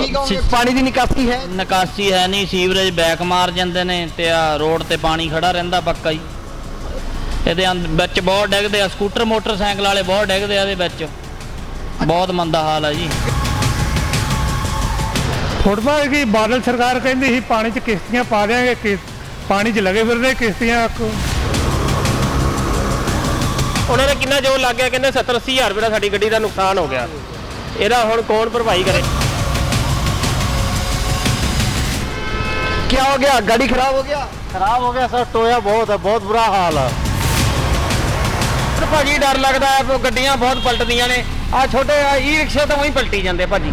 ਕੀ ਕਹੋਗੇ? ਪਾਣੀ ਦੀ ਨਿਕਾਸੀ ਹੈ? ਨਿਕਾਸੀ ਹੈ ਨਹੀਂ ਸੀਵਰੇਜ ਬੈਕ ਮਾਰ ਜਾਂਦੇ ਨੇ ਤੇ ਆ ਰੋਡ ਤੇ ਪਾਣੀ ਖੜਾ ਰਹਿੰਦਾ ਪੱਕਾ ਹੀ। ਇਹਦੇ ਵਿੱਚ ਬਹੁਤ ਡਿੱਗਦੇ ਆ ਸਕੂਟਰ ਮੋਟਰਸਾਈਕਲ ਵਾਲੇ ਬਹੁਤ ਡਿੱਗਦੇ ਆ ਇਹਦੇ ਵਿੱਚ। ਬਹੁਤ ਮੰਦਾ ਹਾਲ ਆ ਜੀ। ਫੁੱਟਬਾਲ ਕੀ ਬਾਦਲ ਸਰਕਾਰ ਕਹਿੰਦੀ ਸੀ ਪਾਣੀ 'ਚ ਕਿਸ਼ਤੀਆਂ ਪਾ ਦਿਆਂਗੇ ਕਿ ਪਾਣੀ 'ਚ ਲਗੇ ਫਿਰਦੇ ਕਿਸ਼ਤੀਆਂ ਉਹਨਾਂ ਨੇ ਕਿੰਨਾ ਜੋਰ ਲੱਗ ਗਿਆ ਕਹਿੰਦੇ 70 80 ਹਜ਼ਾਰ ਰੁਪਏ ਦਾ ਸਾਡੀ ਗੱਡੀ ਦਾ ਨੁਕਸਾਨ ਹੋ ਗਿਆ। ਇਹਦਾ ਹੁਣ ਕੌਣ ਭਰਪਾਈ ਕਰੇ? ਕੀ ਹੋ ਗਿਆ गाड़ी खराब हो गया ਖਰਾਬ ਹੋ ਗਿਆ ਸਰ ਟੋਇਆ ਬਹੁਤ ਹੈ ਬਹੁਤ ਬੁਰਾ ਹਾਲ ਆ ਭਾਜੀ ਡਰ ਲੱਗਦਾ ਹੈ ਗੱਡੀਆਂ ਬਹੁਤ ਪਲਟਦੀਆਂ ਨੇ ਆ ਛੋਟੇ ਈ ਰਿਕਸ਼ੇ ਤਾਂ ਉਹੀ ਪਲਟੀ ਜਾਂਦੇ ਭਾਜੀ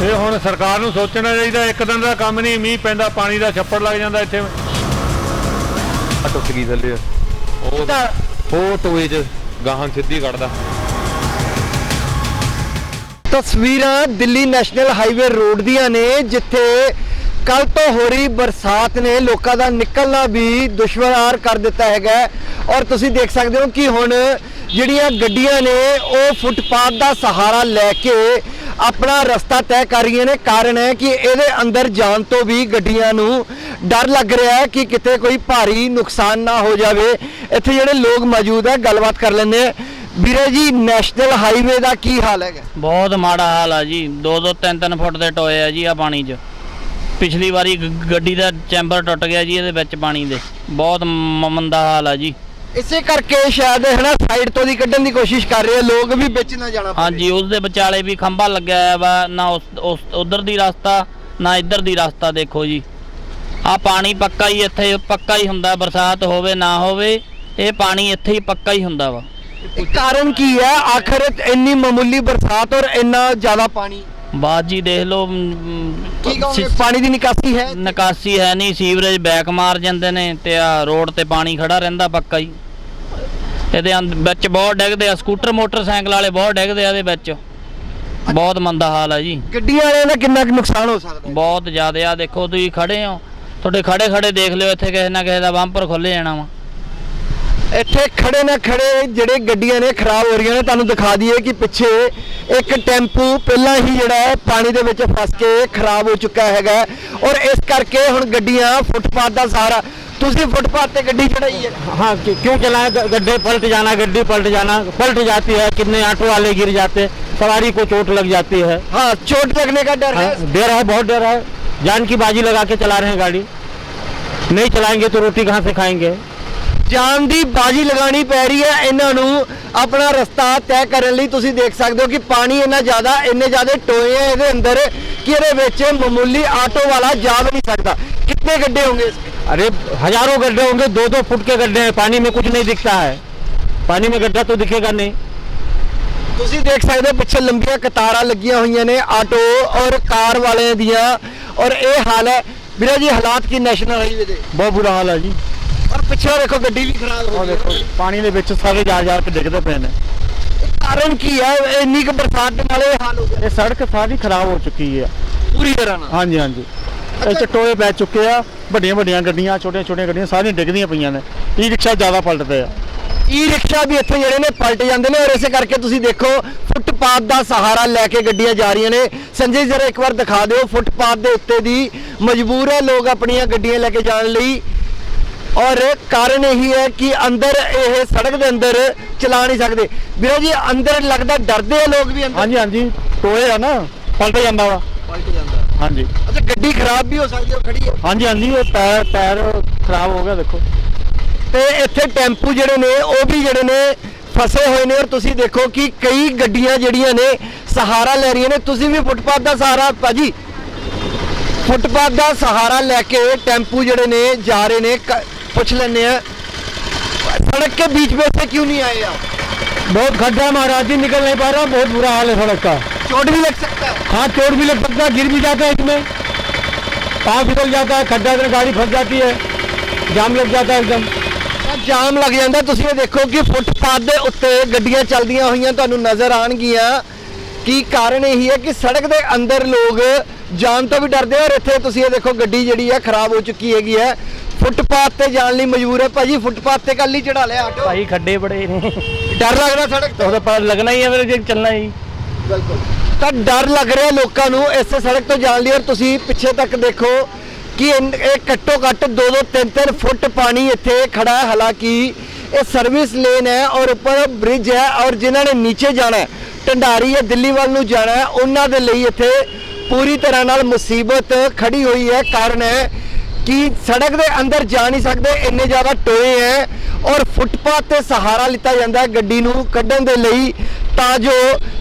ਇਹ ਹੁਣ ਸਰਕਾਰ ਨੂੰ ਸੋਚਣਾ ਚਾਹੀਦਾ ਇੱਕ ਦਿਨ ਦਾ ਕੰਮ ਨਹੀਂ ਮੀਂਹ ਪੈਂਦਾ ਪਾਣੀ ਦਾ ਛੱਪੜ ਲੱਗ ਜਾਂਦਾ ਇੱਥੇ ਟੁੱਟ ਗਈ ਥੱਲੇ ਉਹ ਉਹ ਟੋਏ 'ਚ ਗਾਹਾਂ ਸਿੱਧੀ ਕੱਢਦਾ ਤਸਵੀਰਾਂ ਦਿੱਲੀ ਨੈਸ਼ਨਲ ਹਾਈਵੇ ਰੋਡ ਦੀਆਂ ਨੇ, ਜਿੱਥੇ ਕੱਲ ਤੋਂ ਹੋ ਰਹੀ ਬਰਸਾਤ ਨੇ ਲੋਕਾਂ ਦਾ ਨਿਕਲਣਾ ਵੀ ਦੁਸ਼ਵਾਰ ਕਰ ਦਿੱਤਾ ਹੈਗਾ ਔਰ ਤੁਸੀਂ ਦੇਖ ਸਕਦੇ ਹੋ ਕਿ ਹੁਣ ਜਿਹੜੀਆਂ ਗੱਡੀਆਂ ਨੇ, ਉਹ ਫੁੱਟਪਾਥ ਦਾ ਸਹਾਰਾ ਲੈ ਕੇ ਆਪਣਾ ਰਸਤਾ ਤੈਅ ਕਰ ਰਹੀਆਂ ਨੇ। ਕਾਰਨ ਹੈ ਕਿ ਇਹਦੇ ਅੰਦਰ ਜਾਣ ਤੋਂ ਵੀ ਗੱਡੀਆਂ ਨੂੰ ਡਰ ਲੱਗ ਰਿਹਾ ਹੈ ਕਿ ਕਿਤੇ ਕੋਈ ਭਾਰੀ ਨੁਕਸਾਨ ਨਾ ਹੋ ਜਾਵੇ। ਇੱਥੇ ਜਿਹੜੇ ਲੋਕ ਮੌਜੂਦ ਹੈ, ਗੱਲਬਾਤ ਕਰ ਲੈਂਦੇ ਆ ਵੀਰੇ ਜੀ ਨੈਸ਼ਨਲ ਹਾਈਵੇ ਦਾ ਕੀ ਹਾਲ ਹੈਗਾ? ਬਹੁਤ ਮਾੜਾ ਹਾਲ ਆ ਜੀ। 2-2 3-3 ਫੁੱਟ ਦੇ ਟੋਏ ਆ ਜੀ ਆ ਪਾਣੀ 'ਚ। ਪਿਛਲੀ ਵਾਰੀ ਗ- ਗੱਡੀ ਦਾ ਚੈਂਬਰ ਟੁੱਟ ਗਿਆ ਜੀ ਇਹਦੇ ਵਿੱਚ ਪਾਣੀ ਦੇ। ਬਹੁਤ ਮ- ਮੰਦਾ ਹਾਲ ਆ ਜੀ। ਇਸੇ ਕਰਕੇ ਸ਼ਾਇਦ ਹੈ ਨਾ ਸਾਈਡ ਤੋਂ ਦੀ ਕੱਢਣ ਦੀ ਕੋਸ਼ਿਸ਼ ਕਰ ਰਹੇ ਆ। ਲੋਕ ਵੀ ਵਿੱਚ ਨਾ ਜਾਣਾ ਪਵੇ। ਹਾਂਜੀ ਉਸ ਦੇ ਵਿਚਾਲੇ ਵੀ ਖੰਭਾ ਲੱਗਿਆ ਹੋਇਆ ਵਾ ਨਾ ਉਸ ਉਸ ਉਧਰ ਦੀ ਰਸਤਾ ਨਾ ਇੱਧਰ ਦੀ ਰਸਤਾ ਦੇਖੋ ਜੀ। ਆ ਪਾਣੀ ਪੱਕਾ ਹੀ ਇੱਥੇ ਪੱਕਾ ਹੀ ਹੁੰਦਾ ਬਰਸਾਤ ਹੋਵੇ ਨਾ ਹੋਵੇ ਇਹ ਪਾਣੀ ਇੱਥੇ ਹੀ ਪੱਕਾ ਹੀ ਹੁੰਦਾ ਵਾ। ਕਾਰਨ ਕੀ ਹੈ? ਆਖਰ ਇੰਨੀ ਮਾਮੂਲੀ ਬਰਸਾਤ ਔਰ ਇੰਨਾ ਜ਼ਿਆਦਾ ਪਾਣੀ? ਬਾਅਦ ਜੀ ਦੇਖ ਲਓ ਮ, ਕੀ ਕਹੋਗੇ? ਸਿ- ਪਾਣੀ ਦੀ ਨਿਕਾਸੀ ਹੈ? ਨਿਕਾਸੀ ਹੈ ਨਹੀਂ ਸੀਵਰੇਜ ਬੈਕ ਮਾਰ ਜਾਂਦੇ ਨੇ ਤੇ ਆ ਰੋਡ ਤੇ ਪਾਣੀ ਖੜਾ ਰਹਿੰਦਾ ਪੱਕਾ ਹੀ। ਇਹਦੇ ਅੰਦ- ਵਿੱਚ ਬਹੁਤ ਡਿੱਗਦੇ ਆ ਸਕੂਟਰ ਮੋਟਰਸਾਈਕਲ ਵਾਲੇ ਬਹੁਤ ਡਿੱਗਦੇ ਆ ਇਹਦੇ ਵਿੱਚ। ਬਹੁਤ ਮੰਦਾ ਹਾਲ ਆ ਜੀ। ਗੱਡੀਆਂ ਵਾਲਿਆਂ ਦਾ ਕਿੰਨਾ ਕੁ ਨੁਕਸਾਨ ਹੋ ਸਕਦਾ ਹੈ? ਬਹੁਤ ਜ਼ਿਆਦਾ ਆ ਦੇਖੋ ਤੁਸੀਂ ਖੜੇ ਹੋ ਤੁਹਾਡੇ ਖੜੇ ਖੜੇ ਦੇਖ ਲਿਓ ਇੱਥੇ ਕਿਸੇ ਨਾ ਕਿਸੇ ਦਾ ਬੰਪਰ ਖੁੱਲੇ ਜਾਣਾ ਵਾ। ਇੱਥੇ ਖੜੇ ਨਾ ਖੜੇ ਜਿਹੜੇ ਗੱਡੀਆਂ ਨੇ ਖਰਾਬ ਹੋ ਰਹੀਆਂ ਨੇ ਤੁਹਾਨੂੰ ਦਿਖਾ ਦਈਏ ਕਿ ਪਿੱਛੇ ਇੱਕ ਟੈਂਪੂ ਪਹਿਲਾਂ ਹੀ ਜਿਹੜਾ ਹੈ ਪਾਣੀ ਦੇ ਵਿੱਚ ਫਸ ਕੇ ਖਰਾਬ ਹੋ ਚੁੱਕਾ ਹੈਗਾ ਹੈ ਔਰ ਇਸ ਕਰਕੇ ਹੁਣ ਗੱਡੀਆਂ ਫੁੱਟਪਾਥ ਦਾ ਸਹਾਰਾ ਤੁਸੀਂ ਫੁੱਟਪਾਥ ਤੇ ਗੱਡੀ ਚੜਾਈ ਹੈ हाँ कि- क्यों चलाएं ग- गड्ढे पलट जाना गड्डी पलट जाना पलट जाती है कितने ऑटो वाले गिर जाते सवारी को चोट लग जाती है हाँ चोट लगने का डर है हाँ, डर है बहुत डर है जान की बाजी लगा के चला रहे हैं गाड़ी नहीं चलाएंगे तो रोटी कहाँ से खाएंगे ਜਾਨ ਦੀ ਬਾਜੀ ਲਗਾਣੀ ਪੈ ਰਹੀ ਹੈ ਇਹਨਾਂ ਨੂੰ ਆਪਣਾ ਰਸਤਾ ਤੈਅ ਕਰਨ ਲਈ ਤੁਸੀਂ ਦੇਖ ਸਕਦੇ ਹੋ ਕਿ ਪਾਣੀ ਇੰਨਾ ਜ਼ਿਆਦਾ ਇੰਨੇ ਜ਼ਿਆਦਾ ਟੋਏ ਹੈ ਇਹਦੇ ਅੰਦਰ ਕਿ ਇਹਦੇ ਵਿੱਚ ਮਾਮੂਲੀ ਆਟੋ ਵਾਲਾ ਜਾ ਵੀ ਨਹੀਂ ਸਕਦਾ ਕਿੰਨੇ ਗੱਡੇ ਹੋਣਗੇ ਇਸ ਵਿੱਚ अरे हजारों गड्ढे होंगे दो दो फुट के गड्ढे हैं पानी में कुछ नहीं दिखता है पानी में गड्ढा तो दिखेगा नहीं ਤੁਸੀਂ ਦੇਖ ਸਕਦੇ ਹੋ ਪਿੱਛੇ ਲੰਬੀਆਂ ਕਤਾਰਾਂ ਲੱਗੀਆਂ ਹੋਈਆਂ ਨੇ ਆਟੋ ਔਰ ਕਾਰ ਵਾਲਿਆਂ ਦੀਆਂ ਔਰ ਇਹ ਹਾਲ ਹੈ ਵੀਰੇ ਜੀ ਹਾਲਾਤ ਕੀ ਨੈਸ਼ਨਲ ਹਾਈਵੇ ਦੇ बहुत बुरा हाल है जी ਔਰ ਪਿੱਛੇ ਦੇਖੋ ਗੱਡੀ ਵੀ ਖਰਾਬ ਹੋ ਗਈ ਹੈ। पानी ਦੇ ਵਿੱਚ ਸਾਰੇ ਜਾ ਜਾ ਕੇ ਡਿੱਗਦੇ ਪਏ ਨੇ। ਕਾਰਨ ਕੀ ਹੈ? ਇੰਨੀ ਕੁ ਬਰਸਾਤ ਦੇ ਨਾਲ ਇਹ ਹਾਲ ਹੋ ਗਿਆ। ਇਹ ਸੜਕ ਸਾਰੀ ਖਰਾਬ ਹੋ ਚੁੱਕੀ ਹੈ। ਪੂਰੀ ਤਰ੍ਹਾਂ ਨਾਲ ਹਾਂਜੀ ਹਾਂਜੀ। ਇਹ 'ਚ ਟੋਏ ਪੈ ਚੁੱਕੇ ਆ ਵੱਡੀਆਂ ਵੱਡੀਆਂ ਗੱਡੀਆਂ ਛੋਟੀਆਂ ਛੋਟੀਆਂ ਗੱਡੀਆਂ ਸਾਰੀਆਂ ਡਿੱਗਦੀਆਂ ਪਈਆਂ ਨੇ। ਈ ਰਿਕਸ਼ਾ ਜ਼ਿਆਦਾ ਪਲਟਦੇ ਆ। ਈ ਰਿਕਸ਼ਾ ਵੀ ਇੱਥੇ ਜਿਹੜੇ ਨੇ ਪਲਟ ਜਾਂਦੇ ਨੇ ਔਰ ਇਸੇ ਕਰਕੇ ਤੁਸੀਂ ਦੇਖੋ ਫੁੱਟਪਾਥ ਦਾ ਸਹਾਰਾ ਲੈ ਕੇ ਗੱਡੀਆਂ ਜਾ ਰਹੀਆਂ ਨੇ। ਸੰਜੇ ਜੀ ਜਰਾ ਇੱਕ ਵਾਰ ਦਿਖਾ ਦਿਓ ਫੁੱਟਪਾਥ ਦੇ ਉੱਤੇ ਦੀ ਮਜਬੂਰ ਹੈ ਲੋਕ ਆਪਣੀਆਂ ਗੱਡੀਆਂ ਲੈ ਕੇ ਜਾਣ ਲਈ। ਔਰ ਕਾਰਨ ਇਹੀ ਹੈ ਕਿ ਅੰਦਰ ਇਹ ਸੜਕ ਦੇ ਅੰਦਰ ਚਲਾ ਨਹੀਂ ਸਕਦੇ। ਵੀਰੋ ਜੀ ਅੰਦਰ ਲੱਗਦਾ ਡਰਦੇ ਆ ਲੋਕ ਵੀ ਅੰਦਰ। ਹਾਂਜੀ ਹਾਂਜੀ। ਟੋਏ ਆ ਨਾ ਪਲਟ ਜਾਂਦਾ ਵਾ। ਪਲਟ ਜਾਂਦਾ। ਹਾਂਜੀ। ਅੱਛਾ ਗੱਡੀ ਖਰਾਬ ਵੀ ਹੋ ਸਕਦੀ ਹੈ ਉਹ ਖੜੀ ਹੈ ਹਾਂਜੀ ਹਾਂਜੀ ਇਹ ਟਾਇਰ ਟਾਇਰ ਖਰਾਬ ਹੋ ਗਿਆ ਦੇਖੋ। ਤੇ ਇੱਥੇ ਟੈਂਪੂ ਜਿਹੜੇ ਨੇ ਉਹ ਵੀ ਜਿਹੜੇ ਨੇ ਫਸੇ ਹੋਏ ਨੇ। ਔਰ ਤੁਸੀਂ ਦੇਖੋ ਕਿ ਕਈ ਗੱਡੀਆਂ ਜਿਹੜੀਆਂ ਨੇ ਸਹਾਰਾ ਲੈ ਰਹੀਆਂ ਨੇ। ਤੁਸੀਂ ਵੀ ਫੁੱਟਪਾਥ ਦਾ ਸਹਾਰਾ ਭਾਜੀ। ਫੁੱਟਪਾਥ ਦਾ ਸਹਾਰਾ ਲੈ ਕੇ ਟੈਂਪੂ ਜਿਹੜੇ ਨੇ ਜਾ ਰਹੇ ਨੇ। ਕ- ਪੁੱਛ ਲੈਂਦੇ ਆ सड़क के बीच में से क्यों नहीं आए आप बहुत खड्डा है महाराज जी निकल नहीं पा रहा बहुत बुरा हाल है सड़क का चोट भी लग सकता है हाँ चोट भी लग सकता है गिर भी जाता है इसमें पाँव फिसल जाता है खड्डा में गाड़ी फंस जाती है जाम लग जाता है एकदम ਤਾਂ ਜਾਮ ਲੱਗ ਜਾਂਦਾ ਤੁਸੀਂ ਇਹ ਦੇਖੋ ਕਿ ਫੁੱਟਪਾਥ ਦੇ ਉੱਤੇ ਗੱਡੀਆਂ ਚੱਲਦੀਆਂ ਹੋਈਆਂ ਤੁਹਾਨੂੰ ਨਜ਼ਰ ਆਣਗੀਆਂ ਕੀ ਕਾਰਨ ਇਹੀ ਹੈ ਕਿ ਸੜਕ ਦੇ ਅੰਦਰ ਲੋਕ ਜਾਣ ਤੋਂ ਵੀ ਡਰਦੇ ਆ ਔਰ ਇੱਥੇ ਤੁਸੀਂ ਇਹ ਦੇਖੋ ਗੱਡੀ ਜਿਹੜੀ ਹੈ ਖਰਾਬ ਹੋ ਚੁੱਕੀ ਹੈਗੀ ਹੈ ਫੁੱਟਪਾਥ ਤੇ ਜਾਣ ਲਈ ਮਜਬੂਰ ਹੈ ਭਾਜੀ ਫੁੱਟਪਾਥ ਤੇ ਕੱਲ ਹੀ ਚੜਾ ਲਿਆ ਆਟੋ। ਭਾਈ ਖੱਡੇ ਬੜੇ ਨੇ। ਡਰ ਲੱਗਦਾ ਸੜਕ ਤੇ? ਉਹਦਾ ਪਰ ਲੱਗਣਾ ਹੀ ਹੈ ਫਿਰ ਜੇ ਚੱਲਣਾ ਹੀ। ਬਿਲਕੁਲ। ਤਾਂ ਡਰ ਲੱਗ ਰਿਹਾ ਲੋਕਾਂ ਨੂੰ ਇਸੇ ਸੜਕ ਤੋਂ ਜਾਣ ਲਈ ਔਰ ਤੁਸੀਂ ਪਿੱਛੇ ਤੱਕ ਦੇਖੋ ਕਿ ਇਹ ਘੱਟੋ ਘੱਟ 2-2 3-3 ਫੁੱਟ ਪਾਣੀ ਇੱਥੇ ਖੜਾ ਹੈ। ਹਾਲਾਂਕਿ ਇਹ ਸਰਵਿਸ ਲੇਨ ਹੈ ਔਰ ਉੱਪਰ ਬ੍ਰਿਜ ਹੈ ਔਰ ਜਿਨ੍ਹਾਂ ਨੇ ਨੀਚੇ ਜਾਣਾ ਹੈ ਢੰਡਾਰੀ ਜਾਂ ਦਿੱਲੀ ਵੱਲ ਨੂੰ ਜਾਣਾ ਹੈ ਉਹਨਾਂ ਦੇ ਲਈ ਇੱਥੇ ਪੂਰੀ ਤਰ੍ਹਾਂ ਨਾਲ ਮੁਸੀਬਤ ਖੜੀ ਹੋਈ ਹੈ। ਕਾਰਨ ਹੈ ਕਿ ਸੜਕ ਦੇ ਅੰਦਰ ਜਾ ਨਹੀਂ ਸਕਦੇ, ਇੰਨੇ ਜ਼ਿਆਦਾ ਟੋਏ ਹੈ ਔਰ ਫੁੱਟਪਾਥ ਤੇ ਸਹਾਰਾ ਲਿੱਤਾ ਜਾਂਦਾ ਗੱਡੀ ਨੂੰ ਕੱਢਣ ਦੇ ਲਈ, ਤਾਂ ਜੋ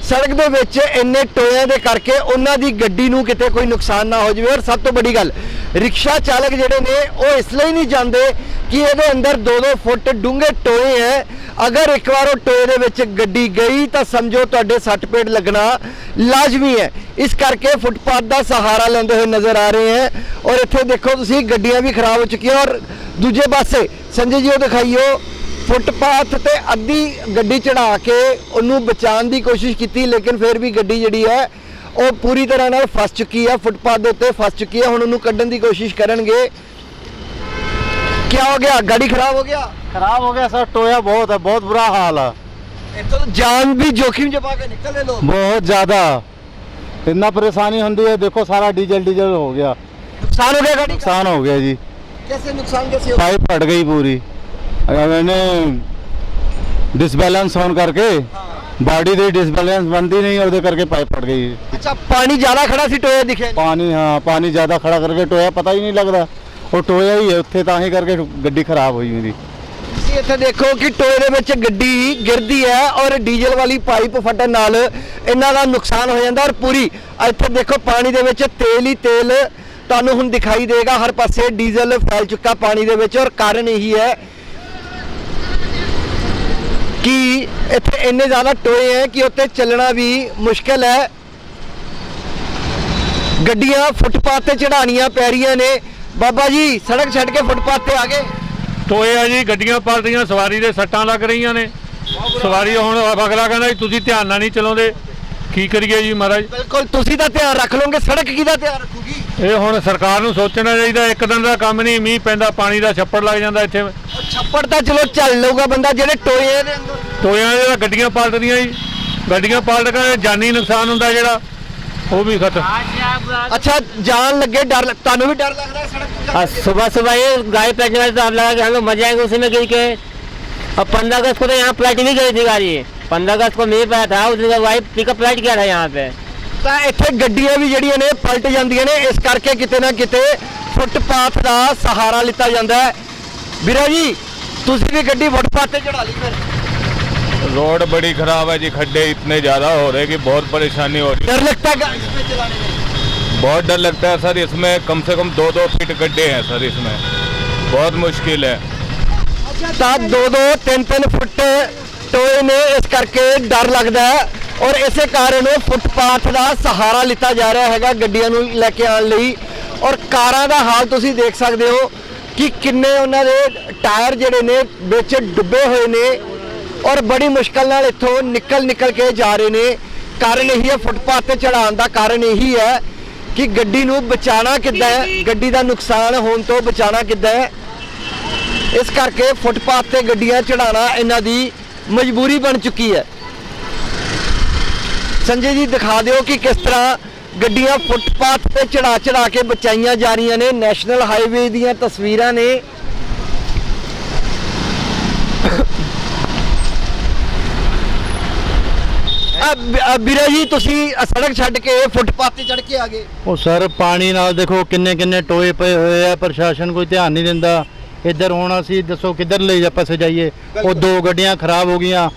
ਸੜਕ ਦੇ ਵਿੱਚ ਇੰਨੇ ਟੋਇਆਂ ਦੇ ਕਰਕੇ ਉਹਨਾਂ ਦੀ ਗੱਡੀ ਨੂੰ ਕਿਤੇ ਕੋਈ ਨੁਕਸਾਨ ਨਾ ਹੋ ਜਾਵੇ। ਔਰ ਸਭ ਤੋਂ ਵੱਡੀ ਗੱਲ, ਰਿਕਸ਼ਾ ਚਾਲਕ ਜਿਹੜੇ ਨੇ, ਉਹ ਇਸ ਲਈ ਨਹੀਂ ਜਾਂਦੇ ਕਿ ਇਹਦੇ ਅੰਦਰ 2-2 ਫੁੱਟ ਡੂੰਘੇ ਟੋਏ ਹੈ ਅਗਰ ਇੱਕ ਵਾਰ ਉਹ ਟੋਏ ਦੇ ਵਿੱਚ ਗੱਡੀ ਗਈ ਤਾਂ ਸਮਝੋ ਤੁਹਾਡੇ ਸੱਟ ਪੇਟ ਲੱਗਣਾ ਲਾਜ਼ਮੀ ਹੈ। ਇਸ ਕਰਕੇ ਫੁੱਟਪਾਥ ਦਾ ਸਹਾਰਾ ਲੈਂਦੇ ਹੋਏ ਨਜ਼ਰ ਆ ਰਹੇ ਹੈ ਔਰ ਇੱਥੇ ਦੇਖੋ ਤੁਸੀਂ, ਗੱਡੀਆਂ ਵੀ ਖਰਾਬ ਹੋ ਚੁੱਕੀਆਂ ਔਰ ਦੂਜੇ ਪਾਸੇ, ਸੰਜੇ ਜੀ ਉਹ ਦਿਖਾਈਓ, ਫੁੱਟਪਾਥ ਤੇ ਅੱਧੀ ਗੱਡੀ ਚੜਾ ਕੇ ਉਹਨੂੰ ਬਚਾਉਣ ਦੀ ਕੋਸ਼ਿਸ਼ ਕੀਤੀ, ਲੇਕਿਨ ਫਿਰ ਵੀ ਗੱਡੀ ਜਿਹੜੀ ਹੈ, ਉਹ ਪੂਰੀ ਤਰ੍ਹਾਂ ਨਾਲ ਫਸ ਚੁੱਕੀ ਹੈ, ਫੁੱਟਪਾਥ ਦੇ ਉੱਤੇ ਫਸ ਚੁੱਕੀ ਹੈ, ਹੁਣ ਉਹਨੂੰ ਕੱਢਣ ਦੀ ਕੋਸ਼ਿਸ਼ ਕਰਨਗੇ। ਕੀ ਹੋ ਗਿਆ ਗੱਡੀ ਖਰਾਬ ਹੋ ਗਿਆ खराब हो गया सर टोया बहुत है बहुत बुरा हाल है ਇੱਥੋਂ ਤਾਂ ਜਾਨ ਵੀ ਜੋਖਿਮ ਚ ਪਾ ਕੇ ਨਿਕਲੇ ਲੋਕ बहुत ज़्यादा इतना परेशानी होती है देखो सारा डीजल डीजल हो गया ਨੁਕਸਾਨ ਹੋ ਗਿਆ ਗੱਡੀ का नुकसान हो गया जी कैसे नुकसान कैसे हो पाइप फट गई पूरी अगर मैंने डिसबैलेंस ऑन करके बॉडी ਦੀ डिसबैलेंस बनती नहीं ਉਹਦੇ ਕਰਕੇ ਪਾਈਪ ਫਟ ਗਈ ਅੱਛਾ ਪਾਣੀ ਜ਼ਿਆਦਾ ਖੜਾ ਸੀ ਟੋਏ ਦਿਖਿਆ ਨਹੀਂ। ਪਾਣੀ ਹਾਂ ਪਾਣੀ ਜ਼ਿਆਦਾ ਖੜਾ ਕਰਕੇ ਟੋਇਆ ਪਤਾ ਹੀ ਨਹੀਂ ਲੱਗਦਾ ਉਹ ਟੋਇਆ ਹੀ ਹੈ, ਉੱਥੇ ਤਾਂ ਹੀ ਕਰਕੇ ਗੱਡੀ ਖਰਾਬ ਹੋਈ ਮੇਰੀ ਤੁਸੀਂ ਇੱਥੇ ਦੇਖੋ ਕਿ ਟੋਏ ਦੇ ਵਿੱਚ ਗੱਡੀ ਗਿਰਦੀ ਹੈ ਔਰ ਡੀਜ਼ਲ ਵਾਲੀ ਪਾਈਪ ਫਟਣ ਨਾਲ ਇਹਨਾਂ ਦਾ ਨੁਕਸਾਨ ਹੋ ਜਾਂਦਾ ਔਰ ਪੂਰੀ ਇੱਥੇ ਦੇਖੋ ਪਾਣੀ ਦੇ ਵਿੱਚ ਤੇਲ ਹੀ ਤੇਲ ਤੁਹਾਨੂੰ ਹੁਣ ਦਿਖਾਈ ਦੇਗਾ, ਹਰ ਪਾਸੇ ਡੀਜ਼ਲ ਫੈਲ ਚੁੱਕਾ ਪਾਣੀ ਦੇ ਵਿੱਚ ਔਰ ਕਾਰਨ ਇਹੀ ਹੈ ਕਿ ਇੱਥੇ ਇੰਨੇ ਜ਼ਿਆਦਾ ਟੋਏ ਹੈ ਕਿ ਉੱਤੇ ਚੱਲਣਾ ਵੀ ਮੁਸ਼ਕਲ ਹੈ। ਗੱਡੀਆਂ ਫੁੱਟਪਾਥ ਤੇ ਚੜਾਣੀਆਂ ਪੈ ਰਹੀਆਂ ਨੇ। ਬਾਬਾ ਜੀ ਸੜਕ ਛੱਡ ਕੇ ਫੁੱਟਪਾਥ ਤੇ ਆ ਗਏ। ਟੋਏ ਆ ਜੀ ਗੱਡੀਆਂ ਪਲਟੀਆਂ ਸਵਾਰੀ ਦੇ ਸੱਟਾਂ ਲੱਗ ਰਹੀਆਂ ਨੇ। ਸਵਾਰੀ ਹੁਣ ਅਗਲਾ ਕਹਿੰਦਾ ਜੀ ਤੁਸੀਂ ਧਿਆਨ ਨਾਲ ਨਹੀਂ ਚਲਾਉਂਦੇ। ਕੀ ਕਰੀਏ ਜੀ ਮਹਾਰਾਜ? ਬਿਲਕੁਲ ਤੁਸੀਂ ਤਾਂ ਧਿਆਨ ਰੱਖ ਲਓਗੇ ਸੜਕ ਕਿਹਦਾ ਧਿਆਨ ਰੱਖੂਗੀ? ਇਹ ਹੁਣ ਸਰਕਾਰ ਨੂੰ ਸੋਚਣਾ ਚਾਹੀਦਾ ਇੱਕ ਦਿਨ ਦਾ ਕੰਮ ਨਹੀਂ ਮੀਂਹ ਪੈਂਦਾ ਪਾਣੀ ਦਾ ਛੱਪੜ ਲੱਗ ਜਾਂਦਾ ਇੱਥੇ। ਛੱਪੜ ਤਾਂ ਚਲੋ ਚੱਲ ਲਊਗਾ ਬੰਦਾ ਜਿਹੜੇ ਟੋਏ ਦੇ ਅੰਦਰ। ਟੋਇਆਂ ਦੇ ਗੱਡੀਆਂ ਪਲਟਦੀਆਂ ਜੀ। ਗੱਡੀਆਂ ਪਲਟ ਕੇ ਜਾਨੀ ਨੁਕਸਾਨ ਹੁੰਦਾ ਜਿਹੜਾ। ਉਹ ਵੀ ਖਤਮ ਅੱਛਾ ਜਾਣ ਲੱਗੇ ਡਰ ਲੱਗ- ਤੁਹਾਨੂੰ ਵੀ ਡਰ ਲੱਗ ਰਿਹਾ ਸੜਕ ਤੇ और ਜਾਣ सुबह सुबह ये गाड़ी पलटने वाली तो आप लगा कि हम लोग मर जाएंगे उसी में गिर के और पंद्रह अगस्त को तो यहाँ पलट भी गई थी गाड़ी पंद्रह अगस्त को मीह पाया था उस दिन वाइफ पिकअप पलट गया था यहाँ पे ਤਾਂ ਇੱਥੇ ਗੱਡੀਆਂ ਵੀ ਜਿਹੜੀਆਂ ਨੇ ਪਲਟ ਜਾਂਦੀਆਂ ਨੇ ਇਸ ਕਰਕੇ ਕਿਤੇ ਨਾ ਕਿਤੇ ਫੁੱਟਪਾਥ ਦਾ ਸਹਾਰਾ ਲਿੱਤਾ ਜਾਂਦਾ ਹੈ ਵੀਰਾ ਜੀ ਤੁਸੀਂ ਵੀ ਗੱਡੀ ਫੁੱਟਪਾਥ ਤੇ ਚੜਾ ਲਈ ਫਿਰ रोड बड़ी खराब है जी खड्डे इतने ज्यादा हो रहे हैं कि बहुत परेशानी हो रही डर लगता है गा- इसमें चलाने में है बहुत डर लगता है सर इसमें कम से कम दो दो फीट गड्ढे हैं सर इसमें बहुत मुश्किल है ਤਾਂ 2-2 3-3 ਫੁੱਟ ਟੋਏ ਨੇ ਇਸ ਕਰਕੇ ਡਰ ਲੱਗਦਾ ਹੈ ਔਰ ਇਸੇ ਕਾਰਨ ਫੁੱਟਪਾਥ ਦਾ ਸਹਾਰਾ ਲਿੱਤਾ ਜਾ ਰਿਹਾ ਹੈਗਾ ਗੱਡੀਆਂ ਨੂੰ ਲੈ ਕੇ ਆਉਣ ਲਈ ਔਰ ਕਾਰਾਂ ਦਾ ਹਾਲ ਤੁਸੀਂ ਦੇਖ ਸਕਦੇ ਹੋ ਕਿ ਕਿੰਨੇ ਉਹਨਾਂ ਦੇ ਟਾਇਰ ਜਿਹੜੇ ਨੇ ਵਿੱਚ ਡੁੱਬੇ ਹੋਏ ਨੇ ਔਰ ਬੜੀ ਮੁਸ਼ਕਲ ਨਾਲ ਇੱਥੋਂ ਨਿਕਲ ਨਿਕਲ ਕੇ ਜਾ ਰਹੇ ਨੇ। ਕਾਰਨ ਇਹੀ ਹੈ ਫੁੱਟਪਾਥ ਤੇ ਚੜਾਉਣ ਦਾ ਕਾਰਨ ਇਹੀ ਹੈ ਕਿ ਗੱਡੀ ਨੂੰ ਬਚਾਉਣਾ ਕਿੱਦਾਂ ਹੈ ਗੱਡੀ ਦਾ ਨੁਕਸਾਨ ਹੋਣ ਤੋਂ ਬਚਾਉਣਾ ਕਿੱਦਾਂ ਹੈ। ਇਸ ਕਰਕੇ ਫੁੱਟਪਾਥ ਤੇ ਗੱਡੀਆਂ ਚੜਾਉਣਾ ਇਹਨਾਂ ਦੀ ਮਜਬੂਰੀ ਬਣ ਚੁੱਕੀ ਹੈ। ਸੰਜੇ ਜੀ ਦਿਖਾ ਦਿਓ ਕਿ ਕਿਸ ਤਰ੍ਹਾਂ ਗੱਡੀਆਂ ਫੁੱਟਪਾਥ ਤੇ ਚੜਾ ਚੜਾ ਕੇ ਬਚਾਈਆਂ ਜਾ ਰਹੀਆਂ ਨੇ। ਨੈਸ਼ਨਲ ਹਾਈਵੇ ਦੀਆਂ ਤਸਵੀਰਾਂ ਨੇ। ਵੀਰਾ ਜੀ ਤੁਸੀਂ ਸੜਕ ਛੱਡ ਕੇ ਫੁੱਟਪਾਥ ਤੇ ਚੜ ਕੇ ਆ ਗਏ। ਉਹ ਸਰ ਪਾਣੀ ਨਾਲ ਦੇਖੋ ਕਿੰਨੇ ਕਿੰਨੇ ਟੋਏ ਪਏ ਹੋਏ ਆ ਪ੍ਰਸ਼ਾਸਨ ਕੋਈ ਧਿਆਨ ਨਹੀਂ ਦਿੰਦਾ। ਇੱਧਰ ਹੁਣ ਅਸੀਂ ਦੱਸੋ ਕਿੱਧਰ ਲੈ ਜਾ ਪਾਸੇ ਜਾਈਏ? ਉਹ ਦੋ ਗੱਡੀਆਂ ਖਰਾਬ ਹੋ ਗਈਆਂ।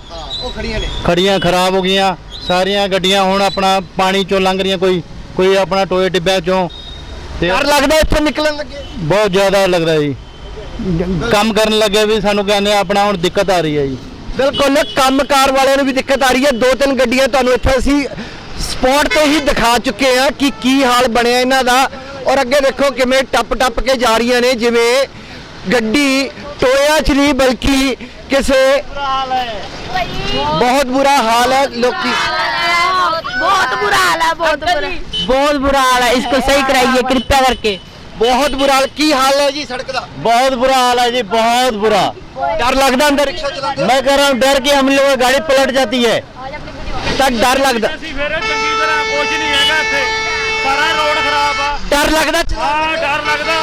ਉਹ ਖੜੀਆਂ ਨੇ। ਖੜੀਆਂ ਖਰਾਬ ਹੋ ਗਈਆਂ। ਸਾਰੀਆਂ ਗੱਡੀਆਂ ਹੁਣ ਆਪਣਾ ਪਾਣੀ ਚੋਂ ਲੰਘ ਰਹੀਆਂ ਕੋਈ ਕੋਈ ਆਪਣਾ ਟੋਏ ਟਿੱਬਿਆਂ ਚੋਂ। ਤੇ ਡਰ ਲੱਗਦਾ ਇੱਥੋਂ ਨਿਕਲਣ ਲੱਗੇ? ਬਹੁਤ ਜ਼ਿਆਦਾ ਲੱਗਦਾ ਜੀ। ਕੰਮ ਕਰਨ ਲੱਗੇ ਵੀ ਸਾਨੂੰ ਕਹਿੰਦੇ ਆਪਣਾ ਹੁਣ ਦਿੱਕਤ ਆ ਰਹੀ ਹੈ ਜੀ। ਬਿਲਕੁਲ ਕੰਮਕਾਰ ਵਾਲਿਆਂ ਨੂੰ ਵੀ ਦਿੱਕਤ ਆ ਰਹੀ ਹੈ ਦੋ ਤਿੰਨ ਗੱਡੀਆਂ ਤੁਹਾਨੂੰ ਇੱਥੇ ਅਸੀਂ ਸਪੌਟ ਤੇ ਹੀ ਦਿਖਾ ਚੁੱਕੇ ਆ ਕਿ ਕੀ ਹਾਲ ਬਣਿਆ ਇਹਨਾਂ ਦਾ ਔਰ ਅੱਗੇ ਦੇਖੋ ਕਿਵੇਂ ਟੱਪ ਟੱਪ ਕੇ ਜਾ ਰਹੀਆਂ ਨੇ ਜਿਵੇਂ ਗੱਡੀ ਟੋਇਆ ਚ ਨਹੀਂ ਬਲਕਿ ਕਿਸੇ ਬਹੁਤ ਬੁਰਾ ਹਾਲ ਹੈ ਲੋਕੀ बहुत बुरा हाल है बहुत बुरा बहुत बुरा हाल है इसको सही कराइए कृपया करके ਬਹੁਤ ਬੁਰਾ ਹਾਲ ਕੀ ਹਾਲ ਹੈ ਜੀ ਸੜਕ ਦਾ बहुत बुरा हाल है जी बहुत बुरा ਡਰ ਲੱਗਦਾ ਅੰਦਰ ਰਿਕਸ਼ਾ ਚਲਾਉਂਦੇ मैं कह रहा हूँ डर के हम लोग की गाड़ी पलट जाती है ਤਾਂ ਡਰ ਲੱਗਦਾ ਅਸੀਂ ਫਿਰ ਚੰਗੀ ਤਰ੍ਹਾਂ ਕੁਝ ਨਹੀਂ ਹੈਗਾ ਇੱਥੇ ਸਾਰਾ ਰੋਡ ਖਰਾਬ ਆ ਡਰ ਲੱਗਦਾ ਆ ਡਰ ਲੱਗਦਾ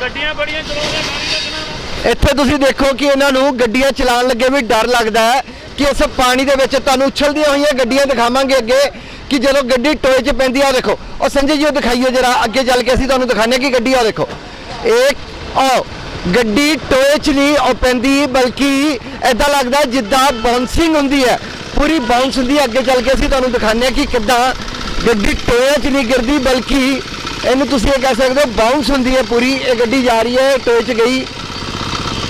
ਗੱਡੀਆਂ ਬੜੀਆਂ ਚਲਾਉਂਦੇ ਗਾੜੀ ਲੱਗਣਾ ਇੱਥੇ ਤੁਸੀਂ ਦੇਖੋ ਕਿ ਇਹਨਾਂ ਨੂੰ ਗੱਡੀਆਂ ਚਲਾਉਣ ਲੱਗੇ ਵੀ ਡਰ ਲੱਗਦਾ ਹੈ ਕਿ ਇਸ ਪਾਣੀ ਦੇ ਵਿੱਚ ਤੁਹਾਨੂੰ ਉਛਲਦੀਆਂ ਹੋਈਆਂ ਗੱਡੀਆਂ ਦਿਖਾਵਾਂਗੇ ਅੱਗੇ ਕਿ ਜਦੋਂ ਗੱਡੀ ਟੋਏ 'ਚ ਪੈਂਦੀ ਆ ਉਹ ਦੇਖੋ। ਉਹ ਸੰਜੇ ਜੀ, ਉਹ ਦਿਖਾਈਓ ਜਰਾ, ਅੱਗੇ ਚੱਲ ਕੇ ਅਸੀਂ ਤੁਹਾਨੂੰ ਦਿਖਾਣੇ ਕਿ ਗੱਡੀ ਆ, ਦੇਖੋ। ਇਹ, ਆਹ, ਗੱਡੀ ਟੋਏ 'ਚ ਨਹੀਂ ਉਹ ਪੈਂਦੀ, ਬਲਕਿ ਐਦਾਂ ਲੱਗਦਾ ਜਿੱਦਾਂ ਬਾਉਂਸਿੰਗ ਹੁੰਦੀ ਹੈ। ਪੂਰੀ ਬਾਉਂਸ ਹੁੰਦੀ ਹੈ। ਅੱਗੇ ਚੱਲ ਕੇ ਅਸੀਂ ਤੁਹਾਨੂੰ ਦਿਖਾਣੇ ਕਿ ਕਿੱਦਾਂ ਗੱਡੀ ਟੋਏ 'ਚ ਨਹੀਂ ਗਿਰਦੀ, ਬਲਕਿ ਇਹਨੂੰ ਤੁਸੀਂ ਇਹ ਕਹਿ ਸਕਦੇ ਹੋ ਬਾਉਂਸ ਹੁੰਦੀ ਹੈ ਪੂਰੀ। ਇਹ ਗੱਡੀ ਜਾ ਰਹੀ ਹੈ ਟੋਏ 'ਚ ਗਈ।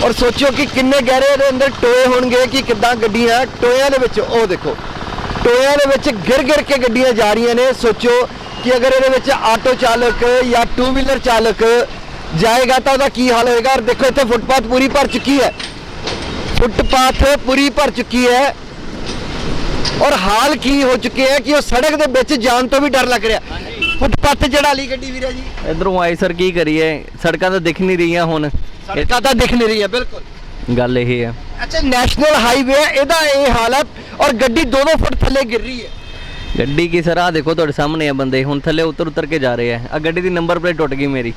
ਔਰ ਸੋਚਿਓ ਕਿ ਕਿੰਨੇ ਗਹਿਰੇ ਇਹਦੇ ਅੰਦਰ ਟੋਏ ਹੋਣਗੇ, ਕਿ ਕਿੱਦਾਂ ਗੱਡੀਆਂ ਟੋਇਆਂ ਦੇ ਵਿੱਚ। ਉਹ ਦੇਖੋ ਟੋਇਆਂ ਦੇ ਵਿੱਚ ਗਿਰ ਗਿਰ ਕੇ ਗੱਡੀਆਂ ਜਾ ਰਹੀਆਂ ਨੇ। ਸੋਚੋ ਕਿ ਅਗਰ ਇਹਦੇ ਵਿੱਚ ਆਟੋ ਚਾਲਕ ਜਾਂ ਟੂ ਵੀਲਰ ਚਾਲਕ ਜਾਏਗਾ ਤਾਂ ਉਹਦਾ ਕੀ ਹਾਲ ਹੋਏਗਾ। ਔਰ ਦੇਖੋ ਇੱਥੇ ਫੁੱਟਪਾਥ ਪੂਰੀ ਭਰ ਚੁੱਕੀ ਹੈ। ਫੁੱਟਪਾਥ ਪੂਰੀ ਭਰ ਚੁੱਕੀ ਹੈ। ਔਰ ਹਾਲ ਕੀ ਹੋ ਚੁੱਕੇ ਹੈ ਕਿ ਉਹ ਸੜਕ ਦੇ ਵਿੱਚ ਜਾਣ ਤੋਂ ਵੀ ਡਰ ਲੱਗ ਰਿਹਾ। ਫੁੱਟਪਾਥ ਚੜਾ ਲਈ ਗੱਡੀ ਵੀਰਾ ਜੀ। ਇਧਰੋਂ ਆਏ ਸਰ ਕੀ ਕਰੀਏ? ਸੜਕਾਂ ਤਾਂ ਦਿਖ ਨਹੀਂ ਰਹੀਆਂ ਹੁਣ। ਸੜਕਾਂ ਤਾਂ ਦਿਖ ਨਹੀਂ ਰਹੀਆਂ ਬਿਲਕੁਲ। ਗੱਲ ਇਹ ਹੈ। ਅੱਛਾ ਨੈਸ਼ਨਲ ਹਾਈਵੇ ਹੈ ਇਹਦਾ ਇਹ ਹਾਲ ਔਰ ਗੱਡੀ 2-2 ਫੁੱਟ ਥੱਲੇ ਗਿਰ ਰਹੀ ਹੈ। ਗੱਡੀ ਕੀ ਸਰ? ਆ ਦੇਖੋ ਤੁਹਾਡੇ ਸਾਹਮਣੇ ਆ ਬੰਦੇ। ਹੁਣ ਥੱਲੇ ਉਤਰ ਉਤਰ ਕੇ ਜਾ ਰਹੇ ਆ। ਆ ਗੱਡੀ ਦੀ ਨੰਬਰ ਪਲੇਟ ਟੁੱਟ ਗਈ ਮੇਰੀ।